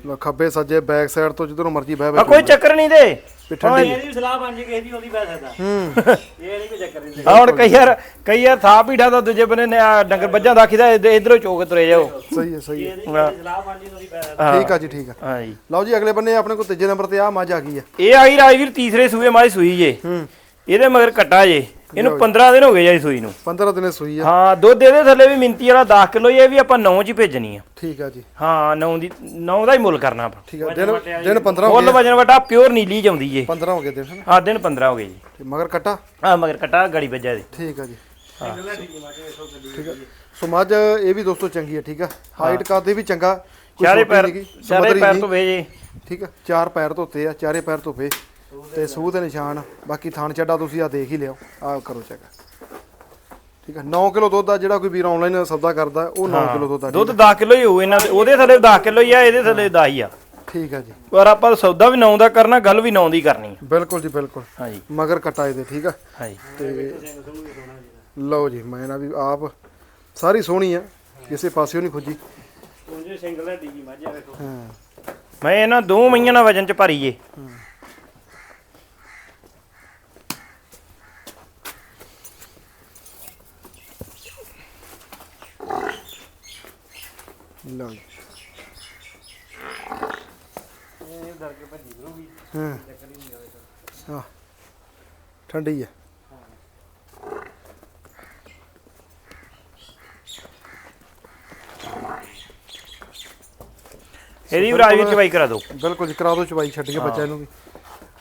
ਲਓ ਖੱਬੇ ਸੱਜੇ ਬੈਕ ਸਾਈਡ ਤੋਂ ਜਿੱਧਰੋਂ ਮਰਜ਼ੀ ਬਹਿ ਆ ਬਹਿ ਕੋਈ ਚੱਕਰ ਨਹੀਂ ਦੇ। ਠੰਡੀ ਇਹਦੀ ਵੀ ਸਲਾਹ ਬਣ ਜੇ ਕਿਸੇ ਦੀ ਉਹਦੀ ਬਹਿ ਸਕਦਾ। ਹੂੰ। ਇਹ ਨਹੀਂ ਕੋਈ ਚੱਕਰ ਨਹੀਂ ਆ ਹੁਣ ਕਈ ਯਾਰ ਕਈ ਯਾਰ ਥਾਪ ਹੀ ਦਾ ਦੂਜੇ ਬੰਨੇ ਨੇ ਆਹ ਡੰਗਰ ਬੱਜਾਂ ਦਾ ਖਿਦਾ ਇਧਰੋਂ ਚੋਕ ਤੁਰੇ ਜਾਓ। ਸਹੀ ਹੈ ਸਹੀ ਹੈ। ਇਹਦੀ ਸਲਾਹ ਬਣ ਜੇ ਉਹਦੀ ਬਹਿ ਸਕਦਾ। ਠੀਕ ਆ ਜੀ ਠੀਕ ਆ। ਹਾਂ ਜੀ। ਲਓ ਜੀ ਅਗਲੇ ਬੰਨੇ ਆਪਣੇ ਕੋਲ ਤੀਜੇ ਨੰਬਰ ਤੇ ਆ ਮੱਝ ਆ ਗਈ ਆ। ਇਹ ਆਈ ਰਾਜਵੀਰ ਤੀਸਰੇ ਸੂਏ ਮਾਈ ਸੂਈ ਜੇ। ਹੂੰ। ਇਹਦੇ ਮਗਰ ਕੱਟਾ ਜੇ। ਇਹਨੂੰ 15 ਦਿਨ ਹੋ ਗਏ ਜੀ ਸੂਈ ਨੂੰ। 15 ਦਿਨੇ ਸੂਈ ਆ। ਹਾਂ ਦੁੱਧ ਇਹਦੇ ਥੱਲੇ ਵੀ ਮਿੰਤੀ ਵਾਲਾ 10 ਕਿਲੋ ਇਹ ਵੀ ਆਪਾਂ 9 ਚ ਹੀ ਭੇਜਣੀ ਆ। ਠੀਕ ਆ ਜੀ। ਹਾਂ 9 ਦੀ 9 ਦਾ ਹੀ ਮੁੱਲ ਕਰਨਾ ਆਪਾਂ। ਠੀਕ ਆ ਦਿਨ ਦਿਨ 15 ਹੋ ਮੁੱਲ ਗਏ। ਵਜਨ ਵਟਾ ਪਿਓਰ ਨੀਲੀ ਚ ਆਉਂਦੀ ਜੇ। 15 ਹੋ ਗਏ ਦਿਨ ਆ ਦਿਨ 15 ਹੋ ਗਏ ਜੀ। ਤੇ ਮਗਰ ਕੱਟਾ? ਆ ਮਗਰ ਕੱਟਾ ਗੜੀ ਵੱਜਾ ਦੇ ਠੀਕ ਆ ਜੀ। ਠੀਕ ਆ। ਸੋ ਮੱਝ ਇਹ ਵੀ ਦੋਸਤੋ ਚੰਗੀ ਆ ਠੀਕ ਆ। ਹਾਈਟ ਕਾਦੇ ਵੀ ਚੰਗਾ। ਚਾਰੇ ਪੈਰ ਚਾਰੇ। ਤੋਂ ਵੇਜੇ ਠੀਕ ਆ। ਚਾਰ ਪੈਰ ਧੋਤੇ ਆ ਚਾਰੇ ਪੈਰ ਧੋਪੇ ਤੇ ਸੂਹ ਦੇ ਨਿਸ਼ਾਨ ਬਾਕੀ ਥਣ ਚੱਡਾ ਤੁਸੀਂ ਆ ਦੇਖ ਹੀ ਲਿਓ ਆ ਕਰੋ ਚੈੱਕ ਠੀਕ ਆ 9 ਕਿਲੋ ਦੁੱਧ ਆ ਜਿਹੜਾ ਕੋਈ ਵੀਰ ਆਨਲਾਈਨ ਸੌਦਾ ਕਰਦਾ ਉਹ 9 ਕਿਲੋ ਦੁੱਧ ਆ ਦੁੱਧ 10 ਕਿਲੋ ਹੀ ਹੋਊ ਇਹਨਾਂ ਦੇ ਉਹਦੇ ਥੱਲੇ 10 ਕਿਲੋ ਹੀ ਆ ਇਹਦੇ ਥੱਲੇ 10 ਹੀ ਆ। ਠੀਕ ਆ ਜੀ। ਪਰ ਆਪਾਂ ਸੌਦਾ ਵੀ 9 ਦਾ ਕਰਨਾ ਗੱਲ ਵੀ 9 ਦੀ ਕਰਨੀ ਬਿਲਕੁਲ ਜੀ ਬਿਲਕੁਲ। ਹਾਂਜੀ। ਮਗਰ ਕਟਾ ਇਹਦੇ ਠੀਕ ਆ? ਹਾਂਜੀ। ਤੇ ਲਓ ਜੀ ਮੈਂ ਨਾ ਵੀ ਆਪ ਸਾਰੀ ਸੋਹਣੀ ਆ ਕਿਸੇ ਪਾਸਿਓਂ ਨਹੀਂ ਖੁੱਜੀ। ਉਂਝ ਸਿੰਗਲ ਹੈ ਡੀਜੀ ਮੱਝ ਵੇਖੋ। ਹਾਂ। ਮੈਂ ਇਹਨਾਂ ਦੋ ਮਈਆਂ ਨਾਲ ਵਜਨ ਚ ਭਰੀ ਜੇ ਲਓ ਜੀ। ਇਹ ਡਰ ਕੇ ਭੱਜੀ ਫਿਰੂਗੀ। ਹਾਂ। ਚੱਕਰ ਹੀ ਨਹੀਂ ਹੋਵੇਗਾ ਹਾਂ ਠੰਡੀ ਆ। ਇਹਦੀ ਵੀ ਰਾਜਵੀਰ ਚਵਾਈ ਕਰਾ ਦਿਓ। ਬਿਲਕੁਲ ਜੀ ਕਰਾ ਦਿਓ ਚਵਾਈ ਛੱਡ ਕੇ ਬੱਚਾ ਇਹਨੂੰ ਵੀ।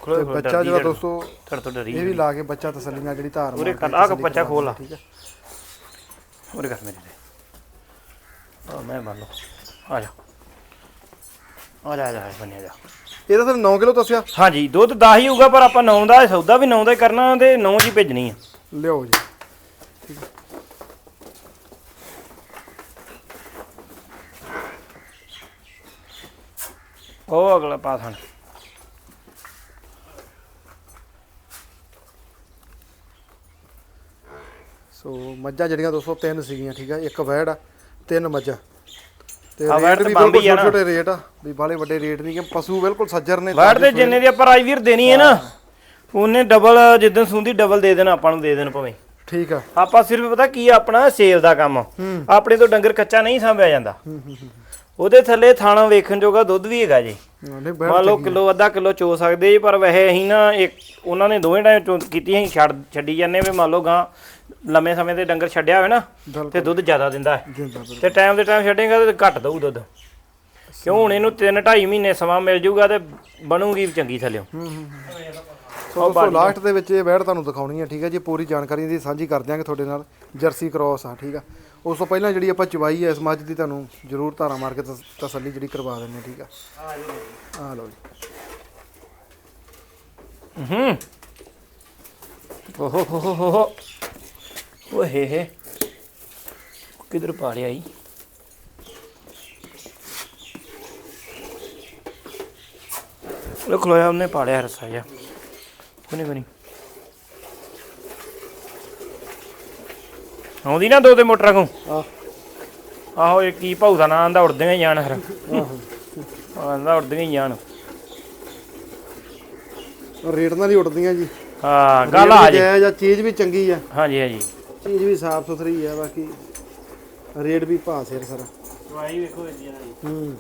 ਤੇ ਬੱਚਾ ਜਿਹੜਾ ਦੋਸਤੋ ਥੜ ਤੋਂ ਡਰੀ ਇਹ ਵੀ ਲਾ ਕੇ ਬੱਚਾ ਤਸੱਲੀ ਨਾਲ ਜਿਹੜੀ ਧਾਰ ਉਰੇ ਮਾਰ ਕਰ ਕੇ ਆ ਬੱਚਾ ਖੋਲ ਲਾ। ਠੀਕ ਹੈ ਉਰੇ ਕਰ ਮੇਰੇ ਆ ਮੈਂ ਮੰਨ ਲਓ ਆ ਜਾ। ਆ ਜਾ ਆ ਜਾ ਇਹਦਾ ਤਾਂ 9 ਕਿਲੋ ਦੱਸਿਆ ਹਾਂਜੀ ਦੁੱਧ 10 ਹੀ ਹੋਊਗਾ ਪਰ ਆਪਾਂ 9 ਦਾ ਸੌਦਾ ਵੀ 9 ਦਾ ਹੀ ਕਰਨਾ ਤੇ 9 ਜੀ ਭੇਜਣੀ ਆ। ਲਿਓ ਜੀ। ਉਹ ਅਗਲਾ ਪਾਸ ਹਨ ਸੋ ਮੱਝਾਂ ਜਿਹੜੀਆਂ ਦੋਸਤੋ ਤਿੰਨ ਸੀਗੀਆਂ ਠੀਕ ਆ ਇੱਕ ਵੈੜ ਆ। ਤਿੰਨ ਮੱਝਾਂ। ਤੇ ਰੇਟ ਤੇ ਵੀ ਬੰਬੀ ਬਿਲਕੁਲ ਆ ਨਾ। ਛੋਟੇ ਰੇਟ ਆ। ਵੀ ਬਾਲੇ ਵੱਡੇ ਰੇਟ ਨਹੀਂ ਕਿ ਪਸ਼ੂ ਬਿਲਕੁਲ ਸੱਜਰ ਨੇ ਵੜ ਦੇ ਜਿੰਨੇ ਦੀ ਆਪਾਂ ਰਾਜਵੀਰ ਦੇਣੀ ਹੈ ਨਾ ਉਹਨੇ ਡਬਲ ਜਿੱਦਣ ਸੁੰਦੀ ਡਬਲ ਦੇ ਦੇਣਾ ਆਪਾਂ ਨੂੰ ਦੇ ਦੇਣ ਭਵੇਂ। ਠੀਕ ਆ। ਆਪਾਂ ਸਿਰਫ ਪਤਾ ਕੀ ਆ ਆਪਣਾ ਸੇਲ ਦਾ ਕੰਮ। ਆਪਣੇ ਤੋਂ ਡੰਗਰ ਕੱਚਾ ਨਹੀਂ ਸਾਂਭਿਆ ਜਾਂਦਾ। ਉਹਦੇ ਥੱਲੇ ਥਾਣਾ ਵੇਖਣ ਜੋਗਾ ਦੁੱਧ ਵੀ ਹੈਗਾ ਜੀ। ਨਹੀਂ ਮੰਨ ਲਓ ਕਿਲੋ ਅੱਧਾ ਕਿਲੋ ਚੋ ਸਕਦੇ ਜੀ ਪਰ ਵੈਸੇ ਅਸੀਂ ਨਾ ਇੱਕ ਉਹਨਾਂ ਨੇ ਦੋਵੇਂ ਟਾਈਮ ਚੋ ਕੀਤੀ ਅਸੀਂ ਛੱਡ ਛੱਡੀ ਜਾਂਦੇ ਵੀ ਮੰਨ ਲਓ ਗਾਂ ਲੰਮੇ ਸਮੇਂ ਤੇ ਡੰਗਰ ਛੱਡਿਆ ਹੋਵੇ ਨਾ। ਤੇ ਦੁੱਧ ਜ਼ਿਆਦਾ ਦਿੰਦਾ ਹੈ। ਤੇ ਟਾਈਮ ਦੇ ਟਾਈਮ ਛੱਡੇਗਾ ਤੇ ਘੱਟ ਦਊ ਦੁੱਧ। ਕਿਉਂ ਹੁਣ ਇਹਨੂੰ 3 2.5 ਮਹੀਨੇ ਸਮਾਂ ਮਿਲ ਜਾਊਗਾ ਤੇ ਬਣੂਗੀ ਚੰਗੀ ਥੱਲਿਓ। ਸੋ ਦੋਸਤੋ ਲਾਸਟ ਦੇ ਵਿੱਚ ਇਹ ਵੈੜ ਤੁਹਾਨੂੰ ਦਿਖਾਉਣੀ ਹੈ ਠੀਕ ਹੈ ਜੀ? ਪੂਰੀ ਜਾਣਕਾਰੀ ਦੀ ਸਾਂਝੀ ਕਰ ਦਿਆਂਗੇ ਤੁਹਾਡੇ ਨਾਲ ਜਰਸੀ ਕ੍ਰੋਸ ਆ ਠੀਕ ਆ? ਉਸ ਤੋਂ ਪਹਿਲਾਂ ਜਿਹੜੀ ਆਪਾਂ ਚਵਾਈ ਹੈ ਇਸ ਮੱਝ ਦੀ ਤੁਹਾਨੂੰ ਜ਼ਰੂਰ ਧਾਰਾ ਮਾਰ ਕੇ ਤਸ- ਤਸੱਲੀ ਜਿਹੜੀ ਕਰਵਾ ਦਿੰਦੇ ਹਾਂ ਠੀਕ ਆ? ਆ ਲਓ ਜੀ। ਹੂੰ। ਓਹੋ ਹੋ ਹੋ ਹੋ ਹੋ। ਓਏ ਹੇ ਹੇ। ਕਿਧਰ ਪਾ ਲਿਆ ਈ? ਉਹ ਖਲੋਇਆ ਉਹਨੇ ਪਾ ਲਿਆ ਰਸਾ ਜਾ ਕੋਨੇ ਕੋਨੀ ਆਉਂਦੀ ਨਾ ਦੋ ਤੇ ਮੋਟਰਾਂ ਕੋ ਆਹੋ। ਇਹ ਕੀ ਭਾਊ ਦਾ ਨਾਂ ਆਂਦਾ ਉੜਦੀਆਂ ਹੀ ਜਾਣ ਫਿਰ। ਆਂਦਾ ਉੜਦੀਆਂ ਹੀ ਜਾਣ। ਰੇਟ ਨਾਲ ਹੀ ਉੱਡਦੀਆਂ ਜੀ। ਹਾਂ ਗੱਲ ਆ ਜੀ। ਜਾਇਜ਼ ਆ ਚੀਜ਼ ਵੀ ਚੰਗੀ ਆ। ਹਾਂਜੀ ਹਾਂਜੀ। ਚੀਜ਼ ਵੀ ਸਾਫ਼ ਸੁਥਰੀ ਆ ਬਾਕੀ ਰੇਟ ਵੀ ਭਾ ਸਿਰ ਸਾਰਾ। ਦਵਾਈ ਵੇਖੋ ਜੀ ਇਹਨਾਂ ਦੀ। ਹੂੰ।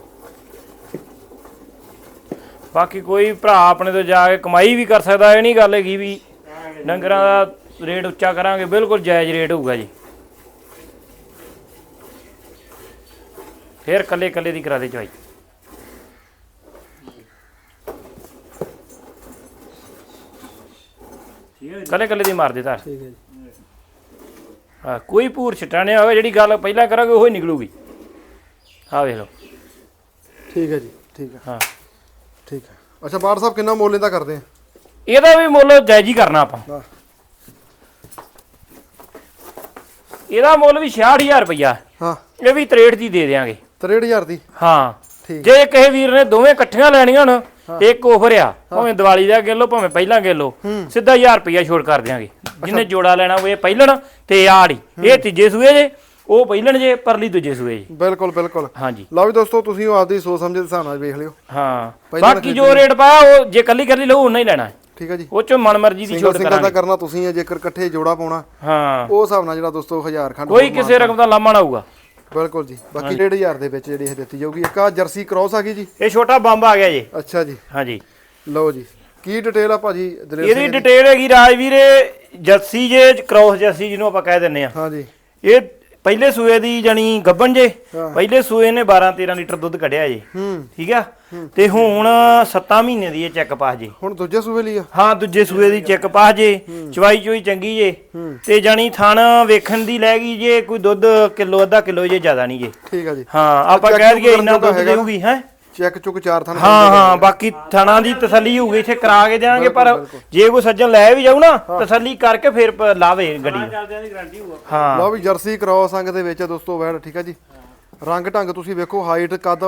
ਬਾਕੀ ਕੋਈ ਭਰਾ ਆਪਣੇ ਤੋਂ ਜਾ ਕੇ ਕਮਾਈ ਵੀ ਕਰ ਸਕਦਾ ਇਹ ਨਹੀਂ ਗੱਲ ਹੈਗੀ ਵੀ ਡੰਗਰਾਂ ਦਾ ਰੇਟ ਉੱਚਾ ਕਰਾਂਗੇ ਬਿਲਕੁਲ ਜਾਇਜ਼ ਰੇਟ ਹੋਊਗਾ ਜੀ। ਫੇਰ ਕੱਲੇ ਕੱਲੇ ਦੀ ਕਰਾ ਦੇ ਚਵਾਈ ਠੀਕ ਹੈ ਕੱਲੇ ਕੱਲੇ ਦੀ ਮਾਰ ਦੇ ਧਾਰ ਠੀਕ ਹੈ ਜੀ। ਹਾਂ ਕੋਈ ਭੂਰ ਛਟਾਣੇ ਹੋਵੇ ਜਿਹੜੀ ਗੱਲ ਪਹਿਲਾਂ ਕਰਾਂਗੇ ਉਹ ਹੀ ਨਿਕਲੂਗੀ। ਆ ਵੇਖ ਲਓ। ਠੀਕ ਹੈ ਜੀ ਠੀਕ ਹੈ। ਹਾਂ। ਠੀਕ ਹੈ। ਅੱਛਾ ਬਾੜ ਸਾਹਿਬ ਕਿੰਨਾ ਮੁੱਲ ਇਹਦਾ ਕਰਦੇ ਆ? ਇਹਦਾ ਵੀ ਮੁੱਲ ਜਾਇਜ਼ ਹੀ ਕਰਨਾ ਆਪਾਂ। ਇਹਦਾ ਮੁੱਲ ਵੀ 66000 ਰੁਪਇਆ ਹਾਂ। ਇਹ ਵੀ 63 ਦੀ ਦੇ ਦੇਾਂਗੇ 63000 ਦੀ? ਹਾਂ। ਠੀਕ। ਜੇ ਕਿਸੇ ਵੀਰ ਨੇ ਦੋਵੇਂ ਇਕੱਠੀਆਂ ਲੈਣੀਆਂ ਹੁਣ ਇੱਕ ਆਫਰ ਆ ਭਾਵੇਂ ਦੀਵਾਲੀ ਦਾ ਕਿਲੋ ਭਾਵੇਂ ਪਹਿਲਾਂ ਕਿਲੋ ਸਿੱਧਾ 1000 ਰੁਪਇਆ ਛੋੜ ਕਰ ਦਿਆਂਗੇ। ਜਿਹਨੇ ਜੋੜਾ ਲੈਣਾ ਉਹ ਇਹ ਪਹਿਲਣ ਤੇ ਆੜੀ। ਇਹ ਤੀਜੇ ਸੂਏ ਜੇ ਉਹ ਪਹਿਲਣ ਜੇ ਪਰਲੀ ਦੂਜੇ ਸੂਏ ਜੇ। ਬਿਲਕੁਲ ਬਿਲਕੁਲ। ਹਾਂਜੀ। ਲਓ ਵੀ ਦੋਸਤੋ ਤੁਸੀਂ ਉਹ ਆਪਦੀ ਸੋਚ ਸਮਝ ਦੇ ਹਿਸਾਬ ਨਾਲ ਵੇਖ ਲਿਓ। ਹਾਂ। ਬਾਕੀ ਜੋ ਰੇਟ ਪਾਇਆ ਉਹ ਜੇ ਕੱਲੀ ਕੱਲੀ ਲਓ ਉਹਨਾਂ ਹੀ ਲੈਣਾ। ਹੈ। ਠੀਕ ਹੈ ਜੀ। ਉਹ ਚੋਂ ਮਨਮਰਜ਼ੀ ਦੀ ਛੋਟ ਕਰਾਂਗੇ। ਕਰਨਾ ਤੁਸੀਂ ਹੈ ਜੇਕਰ ਇਕੱਠੇ ਜੋੜਾ ਪਾਉਣਾ। ਹਾਂ। ਉਹ ਹਿਸਾਬ ਨਾਲ ਜਿਹੜਾ ਦੋਸਤੋ 1000 ਖੰਡ ਕੋਈ ਕਿਸੇ ਰਕਮ ਦਾ ਲਾਮਾ ਨਾ ਹੋਊਗਾ। ਬਿਲਕੁਲ ਜੀ। ਬਾਕੀ 1500 ਦੇ ਵਿੱਚ ਜਿਹੜੀ ਇਹ ਦਿੱਤੀ ਜਾਊਗੀ। ਇੱਕ ਆ ਜਰਸੀ ਕ੍ਰੋਸ ਆ ਗਈ ਜੀ। ਇਹ ਛੋਟਾ ਬੰਬ ਆ ਗਿਆ ਜੀ। ਅੱਛਾ ਜੀ। ਹਾਂਜੀ। ਲਓ ਜੀ। ਕੀ ਡਿਟੇਲ ਆ ਭਾਜੀ? ਦਲੇਰ ਇਹਦੀ? ਡਿਟੇਲ ਹੈਗੀ ਰਾਜਵੀਰ ਜਰਸੀ ਜੇ ਕ੍ਰੋਸ ਜਰਸੀ ਜਿਹਨੂੰ ਆਪਾਂ ਕਹਿ ਦਿੰਨੇ ਆ। ਹਾਂ ਜੀ ਇਹ ਪਹਿਲੇ ਸੂਏ ਦੀ ਜਾਨੀ ਗੱਬਨ ਜੇ। ਪਹਿਲੇ ਸੂਏ ਨੇ 12 13 ਲੀਟਰ ਦੁੱਧ ਕੱਢਿਆ ਜੀ ਠੀਕ ਆ? ਤੇ ਹੁਣ 7 ਮਹੀਨੇ ਦੀ ਇਹ ਚੈੱਕ ਪਾਸ ਜੀ। ਹੁਣ ਦੂਜੇ ਸੂਬੇ ਲਈ ਆ? ਹਾਂ ਦੂਜੇ ਸੂਏ ਦੀ ਚੈੱਕ ਪਾਸ ਜੇ ਚਵਾਈ ਚੋਈ ਚੰਗੀ ਜੇ। ਤੇ ਜਾਨੀ ਥਣ ਵੇਖਣ ਦੀ ਲੈ ਗਈ ਜੇ ਕੋਈ ਦੁੱਧ ਕਿਲੋ ਅੱਧਾ ਕਿਲੋ ਜੇ ਜ਼ਿਆਦਾ ਨਹੀਂ ਜੇ। ਠੀਕ ਆ ਜੀ। ਹਾਂ ਆਪਾਂ ਕਹਿ ਦਈਏ ਇੰਨਾ ਦੁੱਧ? ਦੇਊਗੀ ਹੈ? ਚੈੱਕ ਚੁੱਕ ਚਾਰ ਥਾਂ ਹਾਂ ਹਾਂ ਬਾਕੀ ਥਣਾ ਦੀ ਤਸੱਲੀ ਹੋਊਗੀ ਇੱਥੇ ਕਰਾ ਕੇ ਦੇਵਾਂਗੇ ਪਰ ਜੇ ਕੋਈ ਸੱਜਣ ਲੈ ਵੀ ਜਾਊ ਨਾ ਤਸੱਲੀ ਕਰਕੇ ਫਿਰ ਪ- ਲਾਵੇ ਗੱਡੀ। ਨੂੰ। ਚੱਲਦਿਆਂ ਦੀ ਗਾਰੰਟੀ ਹੋਊਗਾ ਹਾਂ। ਲਓ ਵੀ ਜਰਸੀ ਕ੍ਰੋਸ ਅੰਗ ਦੇ ਵਿੱਚ ਆ ਦੋਸਤੋ ਵੈੜ ਠੀਕ ਆ ਜੀ? ਰੰਗ ਢੰਗ ਤੁਸੀਂ ਵੇਖੋ ਹਾਈਟ ਕੱਦ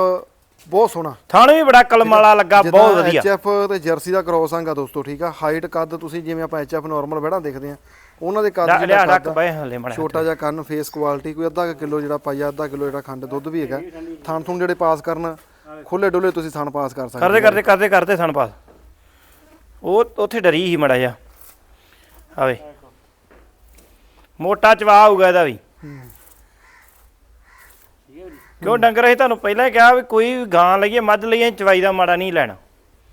ਬਹੁਤ ਸੋਹਣਾ। ਥਣ ਵੀ ਬੜਾ ਕਲਮ ਵਾਲਾ ਲੱਗਾ ਬਹੁਤ ਵਧੀਆ। ਐਚਐਫ ਤੇ ਜਰਸੀ ਦਾ ਕ੍ਰੋਸ ਅੰਗ ਆ ਦੋਸਤੋ ਠੀਕ ਆ? ਹਾਈਟ ਕੱਦ ਤੁਸੀਂ ਜਿਵੇਂ ਆਪਾਂ ਐਚਐਫ ਨਾਰਮਲ ਵੈੜਾਂ ਦੇਖਦੇ ਆ ਉਹਨਾਂ ਦੇ ਕੱਦ ਲਿਆ ਜਿਹੜਾ ਡੱਕ ਕੱਦ ਆ, ਬਏ ਹਲੇ ਮੜਾ ਛੋਟਾ ਜਿਹਾ। ਕੰਨ ਫੇਸ ਕੁਆਲਿਟੀ ਕੋਈ ਅੱਧਾ ਕਿਲੋ ਜਿਹੜਾ ਪਾਈਆ ਅੱਧਾ ਕਿਲੋ ਜਿਹੜਾ ਖੰਡ ਦੁੱਧ ਵੀ ਹੈਗਾ। ਥਣ ਥੁਣ ਜਿਹੜੇ ਪਾਸ ਕਰਨ ਖੁੱਲੇ ਡੁੱਲੇ ਤੁਸੀਂ ਥਣ ਪਾਸ ਕਰ ਸਕਦੇ ਕਰਦੇ ਕਰਦੇ ਕਰਦੇ ਕਰਦੇ ਥਣ ਪਾਸ। ਉਹ ਉੱਥੇ ਡਰੀ ਸੀ ਮੜਾ ਜਾ ਆਵੇ ਮੋਟਾ ਚਵਾ ਹੋਊਗਾ ਇਹਦਾ ਵੀ। ਕਿਉਂ ਡੰਗਰ ਅਸੀਂ ਤੁਹਾਨੂੰ ਪਹਿਲਾਂ ਹੀ ਕਿਹਾ ਵੀ ਕੋਈ ਵੀ ਗਾਂ ਲਈਏ ਮੱਝ ਲਈਏ ਚਵਾਈ ਦਾ ਮਾੜਾ ਨਹੀਂ ਲੈਣਾ।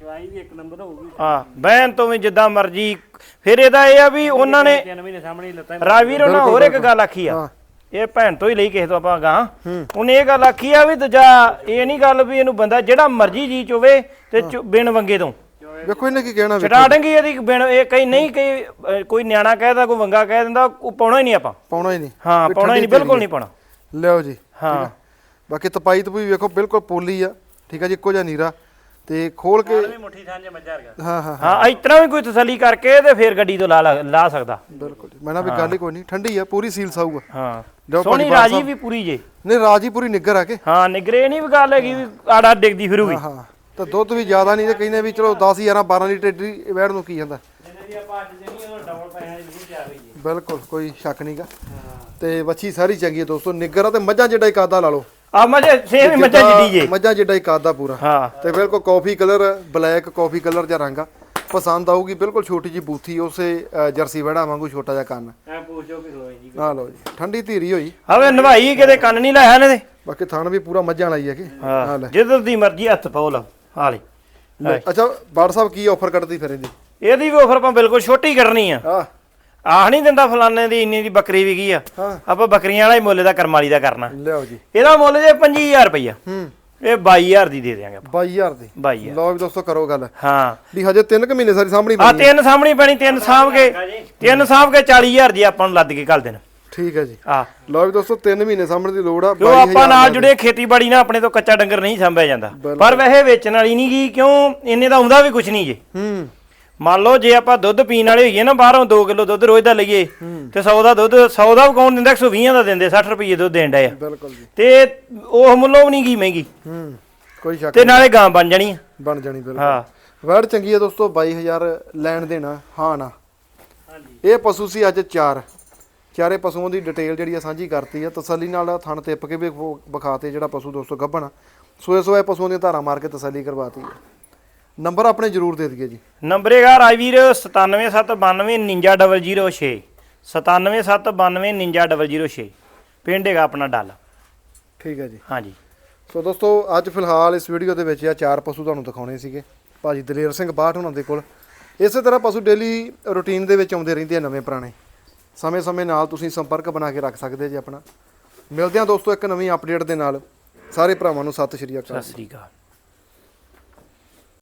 ਦਵਾਈ ਵੀ ਇੱਕ ਨੰਬਰ ਹੋਊਗੀ। ਹਾਂ ਬਹਿਣ ਤੋਂ ਵੀ ਜਿੱਦਾਂ ਮਰਜ਼ੀ। ਫਿਰ ਇਹਦਾ ਇਹ ਆ ਵੀ ਉਹਨਾਂ ਨੇ ਤਿੰਨ ਮਹੀਨੇ ਸਾਹਮਣੇ ਹੀ ਲੱਤਾਂ ਰਾਵੀਰ ਉਹਨਾਂ ਹੋਰ ਇੱਕ ਗੱਲ ਆਖੀ ਆ। ਹਾਂ। ਇਹ ਭੈਣ ਤੋਂ ਹੀ ਲਈ ਕਿਸੇ ਤੋਂ ਆਪਾਂ ਗਾਂ। ਉਹਨੇ ਇਹ ਗੱਲ ਆਖੀ ਆ ਵੀ ਦੂਜਾ ਇਹ ਨਹੀਂ ਗੱਲ ਵੀ ਇਹਨੂੰ ਬੰਦਾ ਜਿਹੜਾ ਮਰਜ਼ੀ ਜੀ ਚੋਵੇ ਤੇ ਬਿਨ ਵੰਗੇ ਤੋਂ। ਵੇਖੋ ਇਹਨੇ ਕੀ ਕਹਿਣਾ ਹੀ ਇਹਦੀ ਬਿਨ ਇਹ ਕਈ ਨਹੀਂ ਕਈ ਕੋਈ ਨਿਆਣਾ ਕਹਿਦਾ ਕੋਈ ਵੰਗਾ ਕਹਿ ਦਿੰਦਾ ਉਹ ਪਾਉਣਾ ਹੀ ਨਹੀਂ ਆਪਾਂ। ਪਾਉਣਾ ਹੀ ਨਹੀਂ। ਹਾਂ ਪਾਉਣਾ ਹੀ ਨਹੀਂ ਬਿਲਕੁਲ ਨਹੀਂ ਪਾਉਣਾ। ਲਿਓ ਜੀ ਹਾਂ। ਬਾਕੀ ਤਪਾਈ ਤਪੂਈ ਵੇਖੋ ਬਿਲਕੁਲ ਪੋਲੀ ਆ ਠੀਕ ਆ ਜੀ ਇੱਕੋ ਜਿਹਾ ਨੀਰਾ। ਤੇ ਖੋਲ ਕੇ ਵੀ ਮੁੱਠੀ ਥਾਂ 'ਚ ਮੱਝਾ ਰਗਾ ਹਾਂ ਹਾਂ ਹਾਂ। ਇਤਨਾ ਵੀ ਕੋਈ ਤਸੱਲੀ ਕਰਕੇ ਤੇ ਫਿਰ ਗੱਡੀ ਤੋਂ ਲਾ ਲਾ ਸਕਦਾ। ਬਿਲਕੁਲ ਜੀ। ਮੈਂ ਨਾ ਵੀ ਗੱਲ ਹੀ ਕੋਈ ਨਹੀਂ ਠੰਡੀ ਆ ਪੂਰੀ ਸੀਲ ਸਾਊਗਾ। ਹਾਂ। ਜਾਓ ਸੋਹਣੀ ਭਾਜੀ ਬਾਹਰ ਰਾਜੀ। ਵੀ ਪੂਰੀ ਜੇ। ਨਹੀਂ ਰਾਜੀ ਪੂਰੀ ਨਿੱਗਰ ਆ ਕੇ। ਹਾਂ ਨਿਗਰੇ ਨਹੀਂ ਵੀ ਗੱਲ ਹੈਗੀ ਵੀ ਆੜਾ ਡਿੱਗਦੀ ਫਿਰੂਗੀ। ਹਾਂ ਹਾਂ। ਤਾਂ ਦੁੱਧ ਵੀ ਜ਼ਿਆਦਾ ਨਹੀਂ ਤੇ ਕਹਿੰਦੇ ਵੀ ਚਲੋ 10 11 12 ਲੀਟਰ ਦੀ ਵੈੜ ਨੂੰ ਕੀ ਜਾਂਦਾ। ਜਿੰਨੇ ਦੀ ਆਪਾਂ ਅੱਜ ਜਣੀ ਉਹ ਡਬਲ ਪੈਸਿਆਂ ਦੀ ਜ਼ਰੂਰ ਤਿਆਰ ਹੋਈ ਹੈ ਬਿਲਕੁਲ ਕੋਈ ਸ਼ੱਕ ਨਹੀਂਗਾ ਤੇ ਵੱਛੀ ਸਾਰੀ ਚੰਗੀ ਹੈ ਦੋਸਤੋ ਨਿੱਗਰ ਆ ਤੇ ਮੱਝਾਂ ਜਿੱਡਾ ਹੀ ਕਾਦਾ ਲਾ ਲਓ। ਆ ਮੱਝੇ ਸੇਮ ਹੀ ਮੱਝਾਂ ਜਿੱਡੀ ਜੇ। ਮੱਝਾਂ ਜਿੱਡਾ ਹੀ ਕਾਦਾ ਪੂਰਾ। ਹਾਂ। ਤੇ ਬਿਲਕੁਲ coffee colour black coffee colour ਜਾਂ ਰੰਗ ਆ। ਪਸੰਦ ਆਊਗੀ ਬਿਲਕੁਲ ਛੋਟੀ ਜੀ ਬੂਥੀ ਉਸੇ ਜਰਸੀ ਵੜਾ ਵਾਂਗੂ ਛੋਟਾ ਜਿਹਾ ਕੰਨ। ਐ ਪੁੱਛੋ ਕਿ ਹੋਏ ਜੀ ਆ ਲਓ ਜੀ। ਠੰਡੀ ਧੀਰੀ ਹੋਈ। ਹਵੇ ਨਵਾਈ ਕਿਤੇ ਕੰਨ ਨਹੀਂ ਲਾਇਆ ਨੇ। ਤੇ ਬਾਕੀ ਥਣ ਵੀ ਪੂਰਾ ਮੱਝਾਂ ਵਾਲਾ ਹੀ ਹੈ ਕਿ। ਹਾਂ ਲੈ। ਜਿੱਧਰ ਦੀ ਮਰਜ਼ੀ ਹੱਥ ਪਾਓ ਲਾ ਹਾਲੇ ਅੱਛਾ ਬਾੜ ਸਾਹਿਬ ਕੀ ਆਫਰ ਕੱਢਦੀ ਫਿਰ ਇਹਦੀ? ਇਹਦੀ ਵੀ ਆਫਰ ਆਪਾਂ ਬਿਲਕੁਲ ਛੋਟੀ ਕਰਨੀ ਆ। ਆ ਆਹ ਨਹੀਂ ਦਿੰਦਾ ਫਲਾਣੇ ਦੀ ਇੰਨੀ ਦੀ ਬੱਕਰੀ ਵੀ ਗਈ ਆ? ਹਾਂ। ਆਪਾਂ ਬੱਕਰੀਆਂ ਵਾਲਾ ਹੀ ਮੁੱਲ ਦਾ ਕਰਮਾਲੀ ਦਾ ਕਰਨਾ। ਲਿਆਓ ਜੀ। ਇਹਦਾ ਮੁੱਲ ਜੇ 25000 ਰੁਪਈਆ। ਹੂੰ। ਇਹ 22000 ਦੀ ਦੇ ਦਿਆਂਗੇ ਆਪਾਂ। 22000 ਦੀ। 22000 ਲਓ ਵੀ ਦੋਸਤੋ ਕਰੋ ਗੱਲ। ਹਾਂ। ਵੀ ਹਜੇ 3 ਕੁ ਮਹੀਨੇ ਸਾਰੀ ਸਾਹਮਣੀ ਆ। ਤਿੰਨ ਸਾਹਮਣੀ ਪੈਣੀ ਤਿੰਨ ਸਾਂਭ ਕੇ ਤਿੰਨ ਸਾਂਭ ਕੇ 40000 ਦੀ ਆਪਾਂ ਨੂੰ ਲੱਦ ਕੇ ਘੱਲ ਦੇਣ। ਠੀਕ ਹੈ ਜੀ। ਆ ਲਓ ਵੀ ਦੋਸਤੋ 3 ਮਹੀਨੇ ਸਾਹਮਣੇ ਦੀ ਲੋੜ ਆ। ਜੋ 22,000 ਆਪਾਂ ਨਾਲ ਜੁੜੇ ਖੇਤੀਬਾੜੀ ਨਾਲ ਆਪਣੇ ਤੋਂ ਕੱਚਾ ਡੰਗਰ ਨਹੀਂ ਸਾਂਭਿਆ ਜਾਂਦਾ। ਪਰ ਵੈਸੇ ਵੇਚਣ ਵਾਲੀ ਨਹੀਂ ਗਈ ਕਿਉਂ? ਇੰਨੇ ਦਾ ਆਉਂਦਾ ਵੀ ਕੁਝ ਨਹੀਂ ਜੇ। ਹੂੰ। ਮੰਨ ਲਓ ਜੇ ਆਪਾਂ ਦੁੱਧ ਪੀਣ ਵਾਲੇ ਹੋਈਏ ਨਾ ਬਾਹਰੋਂ 2 ਕਿਲੋ ਦੁੱਧ ਰੋਜ਼ ਦਾ ਲਈਏ ਤੇ 100 ਦਾ ਦੁੱਧ 100 ਦਾ ਕੌਣ ਦਿੰਦਾ? 120 ਦਾ ਦਿੰਦੇ 60 ਰੁਪਏ ਦੁੱਧ ਦੇਣ ਡਏ ਆ। ਬਿਲਕੁਲ ਜੀ। ਤੇ ਉਹ ਮੁੱਲੋਂ ਵੀ ਨਹੀਂ ਗਈ ਮਹਿੰਗੀ। ਹੂੰ ਕੋਈ ਸ਼ੱਕ ਤੇ ਨਾਲੇ ਗਾਂ ਬਣ ਜਾਣੀ ਆ। ਬਣ ਜਾਣੀ ਬਿਲਕੁਲ। ਹਾਂ। ਵੈੜ ਚੰਗੀ ਹੈ ਦੋਸਤੋ 22000 ਲੈਣ ਦੇਣਾ ਹਾਂ ਨਾ। ਹਾਂਜੀ ਇਹ ਪਸ਼ੂ ਸੀ ਅੱਜ ਚਾਰ। ਚਾਰੇ ਪਸ਼ੂਆਂ ਦੀ ਡਿਟੇਲ ਜਿਹੜੀ ਆ ਸਾਂਝੀ ਕਰਤੀ ਆ। ਤਸੱਲੀ ਨਾਲ ਥਣ ਤਿੱਪ ਕੇ ਵੀ ਵਿਖੋ- ਵਿਖਾਤੇ ਜਿਹੜਾ ਪਸ਼ੂ ਦੋਸਤੋ ਗੱਭਣ ਆ। ਸੋਏ ਸੋਏ ਪਸ਼ੂਆਂ ਦੀਆਂ ਧਾਰਾਂ ਮਾਰ ਕੇ ਤਸੱਲੀ ਕਰਵਾਤੀ ਹੈ ਨੰਬਰ ਆਪਣੇ ਜ਼ਰੂਰ ਦੇ ਦਈਏ ਜੀ। ਨੰਬਰ ਹੈਗਾ ਰਾਜਵੀਰ 97799006 97799006 ਪਿੰਡ ਹੈਗਾ ਆਪਣਾ ਡੱਲ। ਠੀਕ ਹੈ ਜੀ। ਹਾਂਜੀ। ਸੋ ਦੋਸਤੋ ਅੱਜ ਫਿਲਹਾਲ ਇਸ ਵੀਡੀਓ ਦੇ ਵਿੱਚ ਆ ਚਾਰ ਪਸ਼ੂ ਤੁਹਾਨੂੰ ਦਿਖਾਉਣੇ ਸੀਗੇ। ਭਾਜੀ ਦਲੇਰ ਸਿੰਘ ਬਾਠ ਉਹਨਾਂ ਦੇ ਕੋਲ। ਇਸੇ ਤਰ੍ਹਾਂ ਪਸ਼ੂ ਡੇਲੀ ਰੁਟੀਨ ਦੇ ਵਿੱਚ ਆਉਂਦੇ ਰਹਿੰਦੇ ਆ ਨਵੇਂ ਪੁਰਾਣੇ। ਸਮੇਂ-ਸਮੇਂ ਨਾਲ ਤੁਸੀਂ ਸੰਪਰਕ ਬਣਾ ਕੇ ਰੱਖ ਸਕਦੇ ਜੀ ਆਪਣਾ। ਮਿਲਦੇ ਹਾਂ ਦੋਸਤੋ ਇੱਕ ਨਵੀਂ ਅਪਡੇਟ ਦੇ ਨਾਲ। ਸਾਰੇ ਭਰਾਵਾਂ ਨੂੰ ਸਤਿ ਸ਼੍ਰੀ ਅਕਾਲ। ਸਤਿ ਸ੍ਰੀ ਅਕਾਲ।